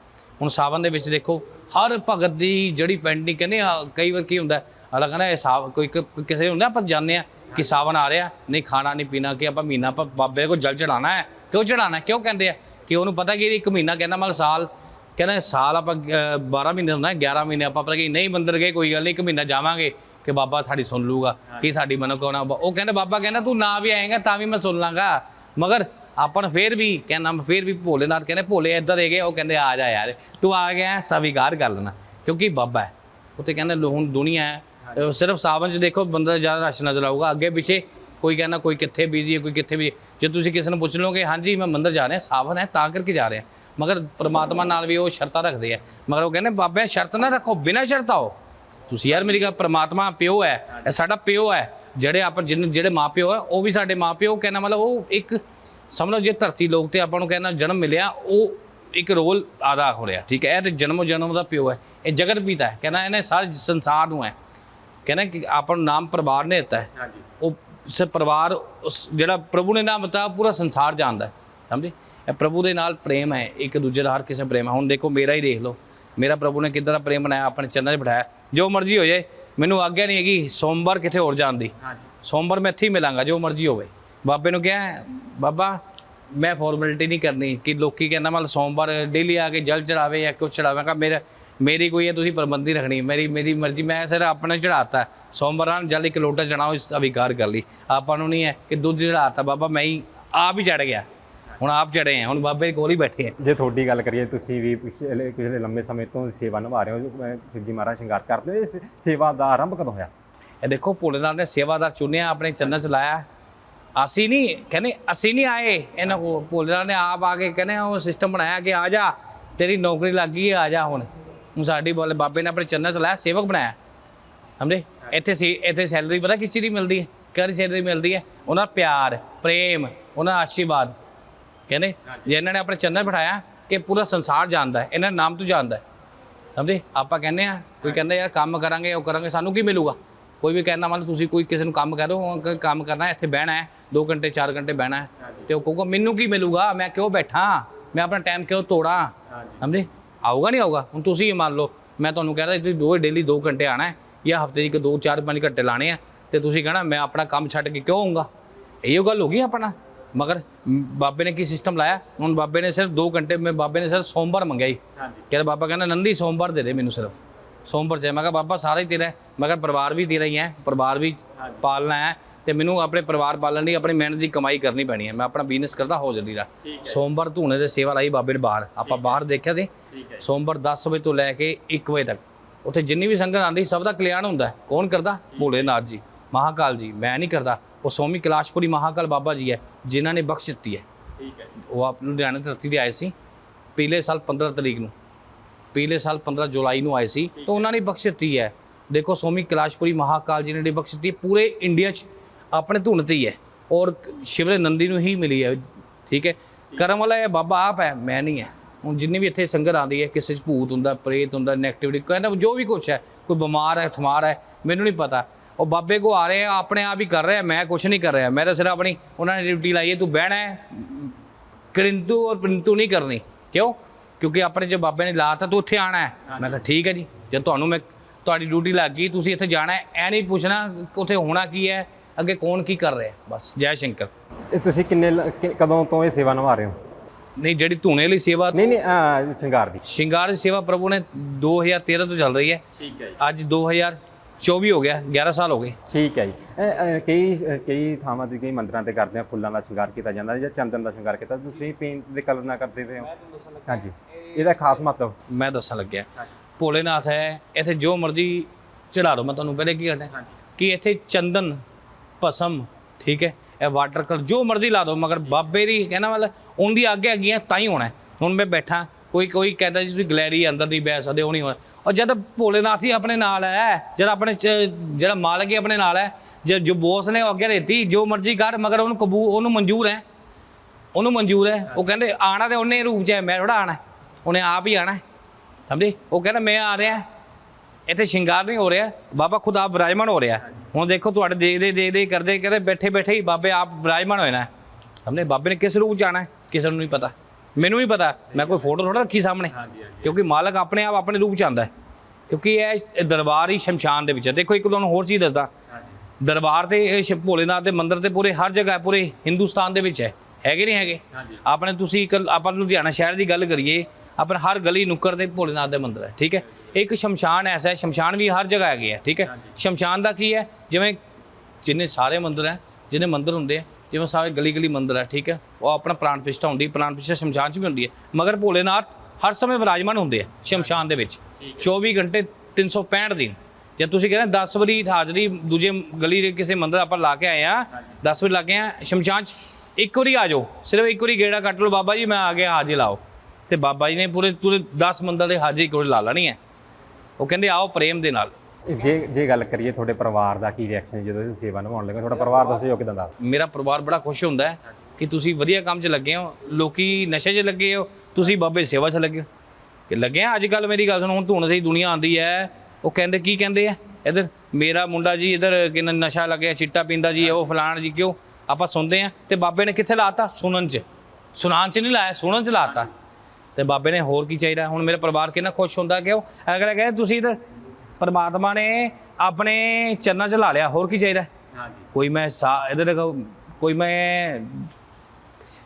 ਹੁਣ ਸਾਵਨ ਦੇ ਵਿੱਚ ਦੇਖੋ ਹਰ ਭਗਤ ਦੀ ਜਿਹੜੀ ਪੈਂਟਿੰਗ ਕਹਿੰਦੇ ਆ, ਕਈ ਵਾਰ ਕੀ ਹੁੰਦਾ ਅਲੱਗ ਕਹਿੰਦਾ ਇਹ ਸਾਵ ਕੋਈ ਕ- ਕਿਸੇ ਹੁੰਦਾ ਆਪਾਂ ਜਾਣਦੇ ਆ ਕਿ ਸਾਵਨ ਆ ਰਿਹਾ ਨਹੀਂ ਖਾਣਾ ਨਹੀਂ ਪੀਣਾ ਕਿ ਆਪਾਂ ਮਹੀਨਾ ਆਪਾਂ ਬਾਬੇ ਕੋਲ ਜਲ ਚੜਾਣਾ ਹੈ। ਕਿਉਂ ਚੜਾਣਾ ਕਿਉਂ ਕਹਿੰਦੇ ਆ? ਕਿ ਉਹਨੂੰ ਪਤਾ ਕਿ ਇੱਕ ਮਹੀਨਾ ਕਹਿੰਦਾ ਮਤਲਬ ਸਾਲ ਕਹਿੰਦਾ ਸਾਲ ਆਪਾਂ ਅਹ, 12 ਮਹੀਨੇ ਹੁੰਦਾ ਹੈ, 11 ਮਹੀਨੇ ਆਪਾਂ ਪਰ ਕਿ ਨਹੀਂ ਮੰਦਰ ਗਏ ਕੋਈ ਗੱਲ ਨਹੀਂ ਇੱਕ ਮਹੀਨਾ ਜਾਵਾਂਗੇ ਕਿ ਬਾਬਾ ਸਾਡੀ ਸੁਣ ਲੂਗਾ ਕਿ ਸਾਡੀ ਮਨੋਕਾਮਨਾ ਉਹ ਕਹਿੰਦਾ ਬਾਬਾ ਕਹਿੰਦਾ ਤੂੰ ਨਾ ਵੀ ਆਏਗਾ ਤਾਂ ਵੀ ਮੈਂ ਸੁਣ ਲਾਂਗਾ। ਮਗਰ ਆਪਾਂ ਫੇਰ ਵੀ ਕਹਿੰਦਾ ਫੇਰ ਵੀ ਭੋਲੇਨਾਥ ਕਹਿੰਦੇ ਭੋਲੇ ਇੱਧਰ ਹੈਗੇ ਉਹ ਕਹਿੰਦੇ ਆ ਜਾ ਯਾਰ ਤੂੰ ਆ ਗਿਆ ਸਵੀਕਾਰ ਕਰ ਲੈਣਾ ਕਿਉਂਕਿ ਬਾਬਾ ਹੈ। ਉੱਥੇ ਕਹਿੰਦੇ ਹੁਣ ਦੁਨੀਆ ਹੈ। ਸਿਰਫ ਸਾਵਨ 'ਚ ਦੇਖੋ ਬੰਦਾ ਜ਼ਿਆਦਾ ਰਸ਼ ਨਜ਼ਰ ਆਊਗਾ ਅੱਗੇ ਪਿੱਛੇ ਕੋਈ ਕਹਿੰਦਾ ਕੋਈ ਕਿੱਥੇ ਬਿਜ਼ੀ ਹੈ ਕੋਈ ਕਿੱਥੇ ਵੀ ਜੇ ਤੁਸੀਂ ਕਿਸੇ ਨੂੰ ਪੁੱਛ ਲਓਗੇ ਹਾਂਜੀ ਮੈਂ ਮੰਦਰ ਜਾ ਰਿਹਾ ਸਾਵਨ ਹੈ ਤਾਂ ਕਰਕੇ ਜਾ ਰਿਹਾ। ਮਗਰ ਪ੍ਰਮਾਤਮਾ ਨਾਲ ਵੀ ਉਹ ਸ਼ਰਤਾਂ ਰੱਖਦੇ ਆ। ਮਗਰ ਉਹ ਕਹਿੰਦੇ ਬਾਬੇ ਸ਼ਰਤ ਨਾ ਰੱਖੋ ਬਿਨਾਂ ਸ਼ਰਤ ਆਓ। ਤੁਸੀਂ ਯਾਰ ਮੇਰੀ ਗੱਲ ਪ੍ਰਮਾਤਮਾ ਪਿਓ ਹੈ ਇਹ ਸਾਡਾ ਪਿਓ ਹੈ। ਜਿਹੜੇ ਆਪਾਂ ਜਿਹੜੇ ਮਾਪਿਓ ਹੈ ਉਹ ਵੀ ਸਾਡੇ ਮਾਪਿਓ ਕਹਿੰਦਾ ਮਤਲਬ ਉਹ ਇੱਕ ਸਮਝ ਲਓ ਜੇ ਧਰਤੀ ਲੋਕ ਤੇ ਆਪਾਂ ਨੂੰ ਕਹਿੰਦਾ ਜਨਮ ਮਿਲਿਆ ਉਹ ਇੱਕ ਰੋਲ ਅਦਾ ਹੋ ਰਿਹਾ। ਠੀਕ ਹੈ ਇਹ ਤੇ ਜਨਮੋ ਜਨਮ ਦਾ ਪਿਓ ਹੈ ਇਹ ਜਗਤ ਪਿਤਾ ਹੈ। ਕਹਿੰਦਾ ਇਹਨੇ ਸਾਰੇ ਸੰਸਾਰ ਨੂੰ ਹੈ। ਕਹਿੰਦਾ ਕਿ ਆਪਾਂ ਨੂੰ ਨਾਮ ਪਰਿਵਾਰ ਨੇ ਦਿੱਤਾ ਹੈ। ਹਾਂਜੀ। ਉਹ ਸ ਪਰਿਵਾਰ ਉਸ ਜਿਹੜਾ ਪ੍ਰਭੂ ਨੇ ਨਾਮ ਦਿੱਤਾ ਪੂਰਾ ਸੰਸਾਰ ਜਾਣਦਾ ਹੈ। ਸਮਝੇ? ਪ੍ਰਭੂ ਦੇ ਨਾਲ ਪ੍ਰੇਮ ਹੈ ਇੱਕ ਦੂਜੇ ਦਾ ਹਰ ਕਿਸੇ ਪ੍ਰੇਮ ਹੈ। ਹੁਣ ਦੇਖੋ ਮੇਰਾ ਹੀ ਦੇਖ ਲਓ। ਮੇਰਾ ਪ੍ਰਭੂ ਨੇ ਕਿੱਦਾਂ ਦਾ ਪ੍ਰੇਮ ਬਣਾਇਆ ਆਪਣੇ ਚਰਨਾਂ 'ਚ ਬਿਠਾਇਆ। ਜੋ ਮਰਜ਼ੀ ਹੋ ਜਾਏ ਮੈਨੂੰ ਆਗਿਆ ਨਹੀਂ ਹੈਗੀ ਸੋਮਵਾਰ ਕਿਤੇ ਹੋਰ ਜਾਣ ਦੀ। ਸੋਮਵਾਰ ਮੈਂ ਇੱਥੇ ਹੀ ਮਿਲਾਂਗਾ ਜੋ ਮਰਜ਼ੀ ਹੋਵੇ। ਬਾਬੇ ਨੂੰ ਕਿਹਾ ਬਾਬਾ ਮੈਂ ਫਾਰਮੈਲਿਟੀ ਨਹੀਂ ਕਰਨੀ ਕਿ ਲੋਕੀ ਕਹਿੰਦਾ ਮਤਲਬ ਸੋਮਵਾਰ ਡੇਲੀ ਆ ਕੇ ਜਲ ਚੜਾਵੇ ਜਾਂ ਕੁਛ ਚੜਾਵੇ ਕਾ ਮੇਰਾ ਮੇਰੀ ਕੋਈ ਹੈ ਤੁਸੀਂ ਪ੍ਰਬੰਧੀ ਰੱਖਣੀ ਮੇਰੀ ਮੇਰੀ ਮਰਜ਼ੀ ਮੈਂ ਸਿਰ ਆਪਣੇ ਚੜਾਤਾ। ਸੋਮਵਾਰ ਜਲ ਇੱਕ ਲੋਟਾ ਚੜਾਓ ਇਸ ਅਵਿਕਾਰ ਕਰ ਲਈ। ਆਪਾਂ ਨੂੰ ਨਹੀਂ ਹੈ ਕਿ ਦੁੱਧ ਚੜਾਤਾ ਬਾਬਾ ਮੈਂ ਹੀ ਆਪ ਹੀ ਚੜ ਗਿਆ। ਹੁਣ ਆਪ ਚੜੇ ਆ ਹੁਣ ਬਾਬੇ ਦੇ ਕੋਲ ਹੀ ਬੈਠੇ ਆ। ਜੇ ਤੁਹਾਡੀ ਗੱਲ ਕਰੀਏ ਤੁਸੀਂ ਵੀ ਪਿਛਲੇ ਪਿਛਲੇ ਲੰਬੇ ਸਮੇਂ ਤੋਂ ਸੇਵਾ ਨਿਭਾ ਰਹੇ ਹੋ ਸ਼ਿਵਜੀ ਮਹਾਰਾਜ ਸ਼ਿੰਗਾਰ ਕਰਦੇ ਇਸ ਸੇਵਾ ਦਾ ਆਰੰਭ ਕਦੋਂ ਹੋਇਆ? ਇਹ ਦੇਖੋ ਭੋਲੇਨਾਥ ਨੇ ਸੇਵਾਦਾਰ ਚੁਣਿਆ ਆਪਣੇ ਚੰਨਾਂ ਚ ਲਾਇਆ। ਅਸੀਂ ਨਹੀਂ ਕਹਿੰਦੇ ਅਸੀਂ ਨਹੀਂ ਆਏ। ਇਹਨਾਂ ਕੋ ਭੋਲੇਨਾਥ ਨੇ ਆਪ ਆ ਕੇ ਕਹਿੰਦੇ ਉਹ ਸਿਸਟਮ ਬਣਾਇਆ ਕਿ ਆ ਜਾ ਤੇਰੀ ਨੌਕਰੀ ਲੱਗ ਗਈ ਆ ਜਾ ਹੁਣ। ਹੁਣ ਸਾਡੀ ਬੋਲੇ ਬਾਬੇ ਨੇ ਆਪਣੇ ਚੰਨਾਂ ਚ ਲਾਇਆ ਸੇਵਕ ਬਣਾਇਆ। ਸਮਝੇ? ਇੱਥੇ ਸੀ ਇੱਥੇ ਸੈਲਰੀ ਪਤਾ ਕਿਸ ਚੀਜ਼ ਦੀ ਮਿਲਦੀ ਹੈ? ਕਿਹੜੀ ਸੈਲਰੀ ਮਿਲਦੀ ਹੈ? ਉਹਨਾਂ ਦਾ ਪਿਆਰ ਪ੍ਰੇਮ ਉਹਨਾਂ ਦਾ ਆਸ਼ੀਰਵਾਦ। ਕਹਿੰਦੇ ਜੇ ਇਹਨਾਂ ਨੇ ਆਪਣੇ ਚੰਨਾਂ ਬਿਠਾਇਆ ਕਿ ਪੂਰਾ ਸੰਸਾਰ ਜਾਣਦਾ ਹੈ ਇਹਨਾਂ ਦਾ ਨਾਮ ਤੋਂ ਜਾਣਦਾ ਹੈ। ਸਮਝੇ? ਆਪਾਂ ਕਹਿੰਦੇ ਆ ਕੋਈ ਕਹਿੰਦਾ ਯਾਰ ਕੰਮ ਕਰਾਂਗੇ ਉਹ ਕਰਾਂਗੇ ਸਾਨੂੰ ਕੀ ਮਿਲੂਗਾ? ਕੋਈ ਵੀ ਕਹਿੰਦਾ ਮਤਲਬ ਤੁਸੀਂ ਕੋਈ ਕਿਸੇ ਨੂੰ ਕੰਮ ਕਹਿ ਦੋ ਕੰਮ ਕਰਨਾ ਇੱਥੇ ਬਹਿਣਾ ਹੈ 2 ਘੰਟੇ 4 ਘੰਟੇ ਬਹਿਣਾ ਹੈ। ਤੇ ਉਹ ਕਹੂਗਾ ਮੈਨੂੰ ਕੀ ਮਿਲੂਗਾ? ਮੈਂ ਕਿਉਂ ਬੈਠਾ? ਮੈਂ ਆਪਣਾ ਟਾਈਮ ਕਿਉਂ ਤੋੜਾਂ? ਸਮਝੇ? ਆਊਗਾ ਨਹੀਂ ਆਊਗਾ? ਹੁਣ ਤੁਸੀਂ ਹੀ ਮੰਨ ਲਓ ਮੈਂ ਤੁਹਾਨੂੰ ਕਹਿੰਦਾ ਤੁਸੀਂ ਦੋ ਡੇਲੀ 2 ਘੰਟੇ ਆਣਾ ਹੈ ਜਾਂ ਹਫ਼ਤੇ 'ਚ 2 4 5 ਘੰਟੇ ਲਾਣੇ ਆ ਤੇ ਤੁਸੀਂ ਕਹਣਾ ਮੈਂ ਆਪਣਾ ਕੰਮ ਛੱਡ ਕੇ ਕਿਉਂ ਆਉਂਗਾ ਇਹੋ ਗੱਲ ਹੋ ਗਈ ਆਪਣਾ। ਮਗਰ ਬਾਬੇ ਨੇ ਕੀ ਸਿਸਟਮ ਲਾਇਆ ਹੁਣ ਬਾਬੇ ਨੇ ਸਿਰਫ 2 ਘੰਟੇ ਮੈਂ ਬਾਬੇ ਨੇ ਸਿਰਫ ਸੋਮਵਾਰ ਮੰਗਿਆ ਹੀ ਹਾਂਜੀ ਕਹਿੰਦਾ ਬਾਬਾ ਕਹਿੰਦਾ ਨੰਦੀ ਸੋਮਵਾਰ ਦੇ ਦੇ ਮੈਨੂੰ ਸਿਰਫ ਸੋਮਵਾਰ ਚਾਹੇ ਮੈਂ ਕਿਹਾ ਬਾਬਾ ਸਾਰਾ ਹੀ ਤੇਰਾ ਹੈ ਮੈਂ ਕਿਹਾ ਪਰਿਵਾਰ ਵੀ ਤੇਰਾ ਹੀ ਹੈ ਪਰਿਵਾਰ ਵੀ ਪਾਲਣਾ ਹੈ ਤੇ ਮੈਨੂੰ ਆਪਣੇ ਪਰਿਵਾਰ ਪਾਲਣ ਲਈ ਆਪਣੀ ਮਿਹਨਤ ਦੀ ਕਮਾਈ ਕਰਨੀ ਪੈਣੀ ਹੈ ਮੈਂ ਆਪਣਾ ਬਿਜ਼ਨਸ ਕਰਦਾ ਹੋ ਜਲਦੀ ਦਾ ਸੋਮਵਾਰ ਧੂਣੇ ਦੇ ਸੇਵਾ ਲਈ ਬਾਬੇ ਨੇ ਬਾਹਰ ਆਪਾਂ ਬਾਹਰ ਦੇਖਿਆ ਸੀ ਸੋਮਵਾਰ 10 ਵਜੇ ਤੋਂ ਲੈ ਕੇ 1 ਵਜੇ ਤੱਕ ਉੱਥੇ ਜਿੰਨੀ ਵੀ ਸੰਗਤ ਆਂਦੀ ਸਭ ਦਾ ਕਲਿਆਣ ਹੁੰਦਾ। ਕੌਣ ਕਰਦਾ ਭੋਲੇਨਾਥ ਜੀ ਮਹਾਕਾਲ ਜੀ ਮੈਂ ਨਹੀਂ ਕਰਦਾ ਉਹ ਸੋਮੀ ਕੈਲਾਸ਼ਪੁਰੀ ਮਹਾਕਾਲ ਬਾਬਾ ਜੀ ਹੈ ਜਿਨ੍ਹਾਂ ਨੇ ਬਖਸ਼ ਦਿੱਤੀ ਹੈ। ਠੀਕ ਹੈ ਉਹ ਆਪ ਲੁਧਿਆਣੇ ਧਰਤੀ ਤੇ ਆਏ ਸੀ। ਪਿਛਲੇ ਸਾਲ 15 ਤਰੀਕ ਨੂੰ ਪਿਛਲੇ ਸਾਲ 15 ਜੁਲਾਈ ਨੂੰ ਆਏ ਸੀ। ਤਾਂ ਉਹਨਾਂ ਨੇ ਬਖਸ਼ ਦਿੱਤੀ ਹੈ। ਦੇਖੋ ਸੋਮੀ ਕੈਲਾਸ਼ਪੁਰੀ ਮਹਾਕਾਲ ਜੀ ਨੇ ਬਖਸ਼ ਦਿੱਤੀ ਪੂਰੇ ਇੰਡੀਆ 'ਚ ਆਪਣੇ ਧੁਨ ਤੇ ਹੀ ਹੈ। ਔਰ ਸ਼ਿਵਰੇ ਨੰਦੀ ਨੂੰ ਹੀ ਮਿਲੀ ਹੈ। ਠੀਕ ਹੈ। ਕਰਮ ਵਾਲਾ ਇਹ ਬਾਬਾ ਆਪ ਹੈ ਮੈਂ ਨਹੀਂ ਹੈ। ਹੁਣ ਜਿੰਨੀ ਵੀ ਇੱਥੇ ਸੰਗਤ ਆਉਂਦੀ ਹੈ ਕਿਸੇ 'ਚ ਭੂਤ ਹੁੰਦਾ ਪ੍ਰੇਤ ਹੁੰਦਾ ਨੈਗੇਟਿਵਿਟੀ ਕਹਿੰਦਾ ਜੋ ਵੀ ਕੁਛ ਹੈ ਕੋਈ ਬਿਮਾਰ ਹੈ ਠਮਾਰ ਹੈ ਮੈਨੂੰ ਨਹੀਂ ਪਤਾ। ਉਹ ਬਾਬੇ ਕੋ ਆ ਰਹੇ ਆ ਆਪਣੇ ਆਪ ਹੀ ਕਰ ਰਿਹਾ ਮੈਂ ਕੁਛ ਨਹੀਂ ਕਰ ਰਿਹਾ। ਮੈਂ ਤਾਂ ਸਿਰਫ ਆਪਣੀ ਉਹਨਾਂ ਨੇ ਡਿਊਟੀ ਲਾਈ ਹੈ ਤੂੰ ਬਹਿਣਾ ਹੈ। ਕਰਿੰਤੂ ਔਰ ਪਰਿੰਤੂ ਨਹੀਂ ਕਰਨੀ। ਕਿਉਂ? ਕਿਉਂਕਿ ਆਪਣੇ ਜੇ ਬਾਬੇ ਨੇ ਲਾਤਾ ਤੂੰ ਉੱਥੇ ਆਣਾ ਹੈ। ਮੈਂ ਕਿਹਾ ਠੀਕ ਹੈ ਜੀ ਜੇ ਤੁਹਾਨੂੰ ਮੈਂ ਤੁਹਾਡੀ ਡਿਊਟੀ ਲੱਗ ਗਈ ਤੁਸੀਂ ਇੱਥੇ ਜਾਣਾ ਹੈ ਐ ਨਹੀਂ ਪੁੱਛਣਾ ਕਿ ਉੱਥੇ ਹੋਣਾ ਕੀ ਹੈ ਅੱਗੇ ਕੌਣ ਕੀ ਕਰ ਰਿਹਾ ਬਸ ਜੈ ਸ਼ੰਕਰ। ਇਹ ਤੁਸੀਂ ਕਿੰਨੇ ਲ- ਕਿ- ਕਦੋਂ ਤੋਂ ਇਹ ਸੇਵਾ ਨਿਭਾ ਰਹੇ ਹੋ? ਨਹੀਂ ਜਿਹੜੀ ਧੂਣੇ ਲਈ ਸੇਵਾ ਨਹੀਂ ਨਹੀਂ ਅਹ, ਸ਼ਿੰਗਾਰ ਦੀ। ਸ਼ਿੰਗਾਰ ਦੀ ਸੇਵਾ ਪ੍ਰਭੂ ਨੇ 2013 ਤੋਂ ਚੱਲ ਰਹੀ ਹੈ। ਠੀਕ ਹੈ ਜੀ। ਅੱਜ 2024 ਹੋ ਗਿਆ 11 ਸਾਲ ਹੋ ਗਏ। ਠੀਕ ਹੈ ਜੀ। ਕਈ ਕਈ ਥਾਵਾਂ ਤੇ ਕਈ ਮੰਦਰਾਂ ਤੇ ਕਰਦੇ ਆ ਫੁੱਲਾਂ ਦਾ ਸ਼ਿੰਗਾਰ ਕੀਤਾ ਜਾਂਦਾ ਜਾਂ ਚੰਦਨ ਦਾ ਸ਼ਿੰਗਾਰ ਕੀਤਾ। ਤੁਸੀਂ ਪੇਂਟ ਦੇ ਕਲਰ ਨਾਲ ਕਰਦੇ ਪਏ ਹੋ? ਹਾਂਜੀ। ਇਹਦਾ ਖਾਸ ਮਹੱਤਵ? ਮੈਂ ਦੱਸਣ ਲੱਗਿਆ। ਭੋਲੇਨਾਥ ਹੈ ਇੱਥੇ ਜੋ ਮਰਜ਼ੀ ਚੜਾ ਲਓ ਮੈਂ ਤੁਹਾਨੂੰ ਪਹਿਲੇ ਕੀ ਕਰਨਾ ਕਿ ਇੱਥੇ ਚੰਦਨ ਭਸਮ ਠੀਕ ਹੈ ਇਹ ਵਾਟਰ ਕਲਰ ਜੋ ਮਰਜ਼ੀ ਲਾ ਦਿਓ ਮਗਰ ਬਾਬੇ ਦੀ ਕਹਿਣਾ ਵਾਲਾ ਉਹਦੀ ਅੱਗੇ ਹੈਗੀਆਂ ਤਾਂ ਹੀ ਹੋਣਾ ਹੈ। ਹੁਣ ਮੈਂ ਬੈਠਾ ਕੋਈ ਕੋਈ ਕਹਿੰਦਾ ਜੀ ਤੁਸੀਂ ਗਲੈਰੀ ਅੰਦਰ ਦੀ ਬਹਿ ਸਕਦੇ ਹੋ ਨਹੀਂ ਹੋਣਾ। ਔਰ ਜਦ ਭੋਲੇਨਾਥ ਹੀ ਆਪਣੇ ਨਾਲ ਹੈ, ਜਦ ਆਪਣੇ ਜਿਹੜਾ ਮਾਲਕ ਹੀ ਆਪਣੇ ਨਾਲ ਹੈ, ਜੇ ਜੋ ਬੋਸ ਨੇ ਉਹ ਅੱਗੇ ਦਿੱਤੀ, ਜੋ ਮਰਜ਼ੀ ਕਰ, ਮਗਰ ਉਹਨੂੰ ਕਬੂ, ਉਹਨੂੰ ਮਨਜ਼ੂਰ ਹੈ। ਉਹਨੂੰ ਮਨਜ਼ੂਰ ਹੈ। ਉਹ ਕਹਿੰਦੇ, ਆਣਾ ਤੇ ਉਹਨੇ ਰੂਪ ਚ ਹੈ, ਮੈਂ ਥੋੜਾ ਆਣਾ ਉਹਨੇ ਆਪ ਹੀ ਆਣਾ ਸਮਝੇ? ਉਹ ਕਹਿੰਦਾ, ਮੈਂ ਆ ਰਿਹਾ ਇੱਥੇ ਸ਼ਿੰਗਾਰ ਨਹੀਂ ਹੋ ਰਿਹਾ। ਬਾਬਾ ਖੁਦ ਆਪ ਵਿਰਾਜਮਾਨ ਹੋ ਰਿਹਾ ਹੁਣ ਦੇਖੋ, ਤੁਹਾਡੇ ਦੇਖਦੇ ਦੇਖਦੇ ਕਰਦੇ, ਕਹਿੰਦੇ ਬੈਠੇ ਬੈਠੇ ਹੀ ਬਾਬੇ ਆਪ ਵਿਰਾਜਮਾਨ ਹੋਏ ਨਾ। ਸਮਝੇ? ਬਾਬੇ ਨੇ ਕਿਸ ਰੂਪ ਚ ਆਣਾ ਕਿਸੇ ਨੂੰ ਨਹੀਂ ਪਤਾ। ਮੈਨੂੰ ਵੀ ਪਤਾ ਮੈਂ ਕੋਈ ਫੋਟੋ ਥੋੜਾ ਰੱਖੀ ਸਾਹਮਣੇ ਕਿਉਂਕਿ ਮਾਲਕ ਆਪਣੇ ਆਪ ਆਪਣੇ ਰੂਪ ਚ ਆਂਦਾ ਹੈ। ਕਿਉਂਕਿ ਇਹ ਦਰਬਾਰ ਹੀ ਸ਼ਮਸ਼ਾਨ ਦੇ ਵਿੱਚ ਹੈ। ਦੇਖੋ ਇੱਕ ਤੁਹਾਨੂੰ ਹੋਰ ਚੀਜ਼ ਦੱਸਦਾ। ਦਰਬਾਰ ਤੇ ਇਹ ਭੋਲੇਨਾਥ ਦੇ ਮੰਦਿਰ ਤੇ ਪੂਰੇ ਹਰ ਜਗ੍ਹਾ ਹੈ, ਪੂਰੇ ਹਿੰਦੁਸਤਾਨ ਦੇ ਵਿੱਚ ਹੈ। ਹੈਗੇ ਨਹੀਂ ਹੈਗੇ? ਆਪਣੇ ਤੁਸੀਂ ਇੱਕ ਆਪਾਂ ਲੁਧਿਆਣਾ ਸ਼ਹਿਰ ਦੀ ਗੱਲ ਕਰੀਏ ਆਪਣੇ ਹਰ ਗਲੀ ਨੁੱਕਰ ਤੇ ਭੋਲੇਨਾਥ ਦੇ ਮੰਦਿਰ ਹੈ ਠੀਕ ਹੈ? ਇੱਕ ਸ਼ਮਸ਼ਾਨ ਐਸਾ ਹੈ ਸ਼ਮਸ਼ਾਨ ਵੀ ਹਰ ਜਗ੍ਹਾ ਹੈਗੇ ਆ ਠੀਕ ਹੈ? ਸ਼ਮਸ਼ਾਨ ਦਾ ਕੀ ਹੈ? ਜਿਵੇਂ ਜਿੰਨੇ ਸਾਰੇ ਮੰਦਿਰ ਹੈ ਜਿਹਨੇ ਮੰਦਿਰ ਹੁੰਦੇ ਆ ਜਿਵੇਂ ਸਾਰੇ ਗਲੀ ਗਲੀ ਮੰਦਿਰ ਹੈ ਠੀਕ ਹੈ? ਉਹ ਆਪਣਾ ਪ੍ਰਾਣ ਪ੍ਰਤਿਸ਼ਠਾ ਹੁੰਦੀ ਪ੍ਰਾਣ ਪ੍ਰਤਿਸ਼ਠਾ ਸ਼ਮਸ਼ਾਨ 'ਚ ਵੀ ਹੁੰਦੀ ਹੈ। ਮਗਰ ਭੋਲੇਨਾਥ ਹਰ ਸਮੇਂ ਵਿਰਾਜਮਾਨ ਹੁੰਦੇ ਆ ਸ਼ਮਸ਼ਾਨ ਦੇ ਵਿੱਚ। 24 ਘੰਟੇ 365 ਦਿਨ। ਜੇ ਤੁਸੀਂ ਕਹਿੰਦੇ 10 ਵਾਰੀ ਹਾਜ਼ਰੀ ਦੂਜੇ ਗਲੀ ਦੇ ਕਿਸੇ ਮੰਦਿਰ ਆਪਾਂ ਲਾ ਕੇ ਆਏ ਆ 10 ਵਾਰੀ ਲਾ ਕੇ ਆ ਸ਼ਮਸ਼ਾਨ 'ਚ ਇੱਕ ਵਾਰੀ ਆ ਜਾਓ। ਸਿਰਫ ਇੱਕ ਵਾਰੀ ਗੇੜਾ ਕੱਟ ਲਓ ਬਾਬਾ ਜੀ ਮੈਂ ਆ ਗਿਆ ਹਾਜ਼ਰੀ ਲਾਓ। ਤੇ ਬਾਬਾ ਜੀ ਨੇ ਪੂਰੇ ਪੂਰੇ 10 ਮੰਦਿਰ ਦੇ ਹਾਜ਼ਰੀ ਕੋਲ ਲਾ ਲੈਣੀ ਹੈ। ਉਹ ਕਹਿੰਦੇ ਆਓ ਪ੍ਰੇਮ ਦੇ ਨਾਲ। ਜੇ ਜੇ ਗੱਲ ਕਰੀਏ ਤੁਹਾਡੇ ਪਰਿਵਾਰ ਦਾ ਕੀ ਰਿਐਕਸ਼ਨ ਜਦੋਂ ਤੁਸੀਂ ਸੇਵਾ ਨਿਭਾਉਣ ਲੱਗੇ ਤੁਹਾਡਾ ਪਰਿਵਾਰ ਦੱਸੋ ਜੋ ਕਿਦਾਂ ਦਾ? ਮੇਰਾ ਪਰਿਵਾਰ ਬੜਾ ਖੁਸ਼ ਹੁੰਦਾ ਹੈ ਕਿ ਤੁਸੀਂ ਵਧੀਆ ਕੰਮ 'ਚ ਲੱਗੇ ਹੋ, ਲੋਕੀ ਨਸ਼ੇ 'ਚ ਲੱਗੇ ਹੋ, ਤੁਸੀਂ ਬਾਬੇ ਸੇਵਾ 'ਚ ਲੱਗੇ ਹੋ। ਕਿ ਲੱਗੇ ਆ ਅੱਜ ਕੱਲ ਮੇਰੀ ਗੱਲ ਸੁਣੋ, ਹੁਣ ਧੂਣ ਦੀ ਦੁਨੀਆ ਆਂਦੀ ਹੈ, ਉਹ ਕਹਿੰਦੇ ਕੀ ਕਹਿੰਦੇ ਆ? ਇਧਰ ਮੇਰਾ ਮੁੰਡਾ ਜੀ ਇਧਰ ਕਿੰਨਾ ਨਸ਼ਾ ਲੱਗਿਆ ਚਿੱਟਾ ਪੀਂਦਾ ਜੀ, ਉਹ ਫਲਾਣ ਜੀ ਕਿਉਂ? ਆਪਾਂ ਸੁਣਦੇ ਆ ਤੇ ਬਾਬੇ ਨੇ ਕਿੱਥੇ ਲਾਤਾ? ਸੁਣਨ 'ਚ। ਸੁਣਾਉਣ 'ਚ ਨਹੀਂ ਲਾਇਆ, ਸੁਣਨ 'ਚ ਲਾਤਾ। ਤੇ ਬਾਬੇ ਨੇ ਹੋਰ ਕੀ ਚਾਹੀਦਾ? ਹੁਣ ਮੇਰਾ ਪਰਿਵਾਰ ਕਿੰਨਾ ਖੁਸ਼ ਹੁੰਦਾ ਕਿ ਉਹ ਅਗਲਾ ਕਹਿੰਦਾ, ਤੁਸੀਂ ਇਧਰ ਪਰਮਾਤਮਾ ਨੇ ਆਪਣੇ ਚਰਨਾਂ 'ਚ ਲਾ ਲਿਆ ਹੋਰ ਕੀ ਚਾਹੀਦਾ? ਕੋਈ ਮੈਂ ਸਾ- ਦੇਖੋ ਕੋਈ ਮੈਂ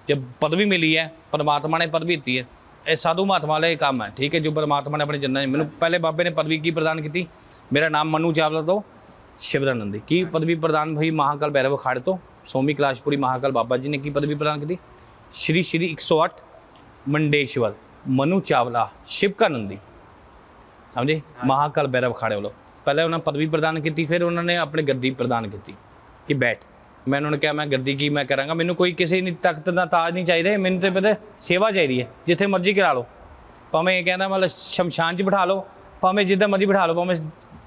ਜਬ ਪਦਵੀ ਮਿਲੀ ਹੈ ਪਰਮਾਤਮਾ ਨੇ ਪਦਵੀ ਦਿੱਤੀ ਹੈ ਇਹ ਸਾਧੂ ਮਹਾਤਮਾ ਵਾਲਾ ਕੰਮ ਹੈ ਠੀਕ ਹੈ ਜੋ ਪਰਮਾਤਮਾ ਨੇ ਆਪਣੇ ਜਨਾਂ 'ਚ ਮੈਨੂੰ ਪਹਿਲੇ ਬਾਬੇ ਨੇ ਪਦਵੀ ਕੀ ਪ੍ਰਦਾਨ ਕੀਤੀ? ਮੇਰਾ ਨਾਮ ਮਨੂ ਚਾਵਲਾ ਤੋਂ ਸ਼ਿਵਦਾਨੰਦ ਦੀ। ਕੀ ਪਦਵੀ ਪ੍ਰਦਾਨ ਹੋਈ ਮਹਾਕਾਲ ਭੈਰਵ ਅਖਾੜੇ ਤੋਂ? ਸੋਮੀ ਕਲਾਸ਼ਪੁਰੀ ਮਹਾਕਾਲ ਬਾਬਾ ਜੀ ਨੇ ਕੀ ਪਦਵੀ ਪ੍ਰਦਾਨ ਕੀਤੀ? ਸ਼੍ਰੀ ਸ਼੍ਰੀ 108 ਮੰਡੇਸ਼ਵਰ ਮਨੂ ਚਾਵਲਾ ਸ਼ਿਵਕਾਨੰਦ ਦੀ। ਸਮਝੇ? ਮਹਾਕਾਲ ਭੈਰਵ ਅਖਾੜੇ ਵੱਲੋਂ। ਪਹਿਲੇ ਉਹਨਾਂ ਪਦਵੀ ਪ੍ਰਦਾਨ ਕੀਤੀ ਫਿਰ ਉਹਨਾਂ ਨੇ ਆਪਣੇ ਗੱਦੀ ਪ੍ਰਦਾਨ ਕੀਤੀ ਕਿ ਬੈਠ। ਮੈਂ ਉਹਨਾਂ ਨੂੰ ਕਿਹਾ ਮੈਂ ਗੱਦੀ ਕੀ ਮੈਂ ਕਰਾਂਗਾ। ਮੈਨੂੰ ਕੋਈ ਕਿਸੇ ਨਹੀਂ ਤਖਤ ਦਾ ਤਾਜ ਨਹੀਂ ਚਾਹੀਦਾ ਮੈਨੂੰ ਤੇ ਪਤਾ ਸੇਵਾ ਚਾਹੀਦੀ ਹੈ ਜਿੱਥੇ ਮਰਜ਼ੀ ਕਰਾ ਲਓ। ਭਾਵੇਂ ਇਹ ਕਹਿੰਦਾ ਮਤਲਬ ਸ਼ਮਸ਼ਾਨ 'ਚ ਬਿਠਾ ਲਓ ਭਾਵੇਂ ਜਿੱਦਾਂ ਮਰਜ਼ੀ ਬਿਠਾ ਲਓ ਭਾਵੇਂ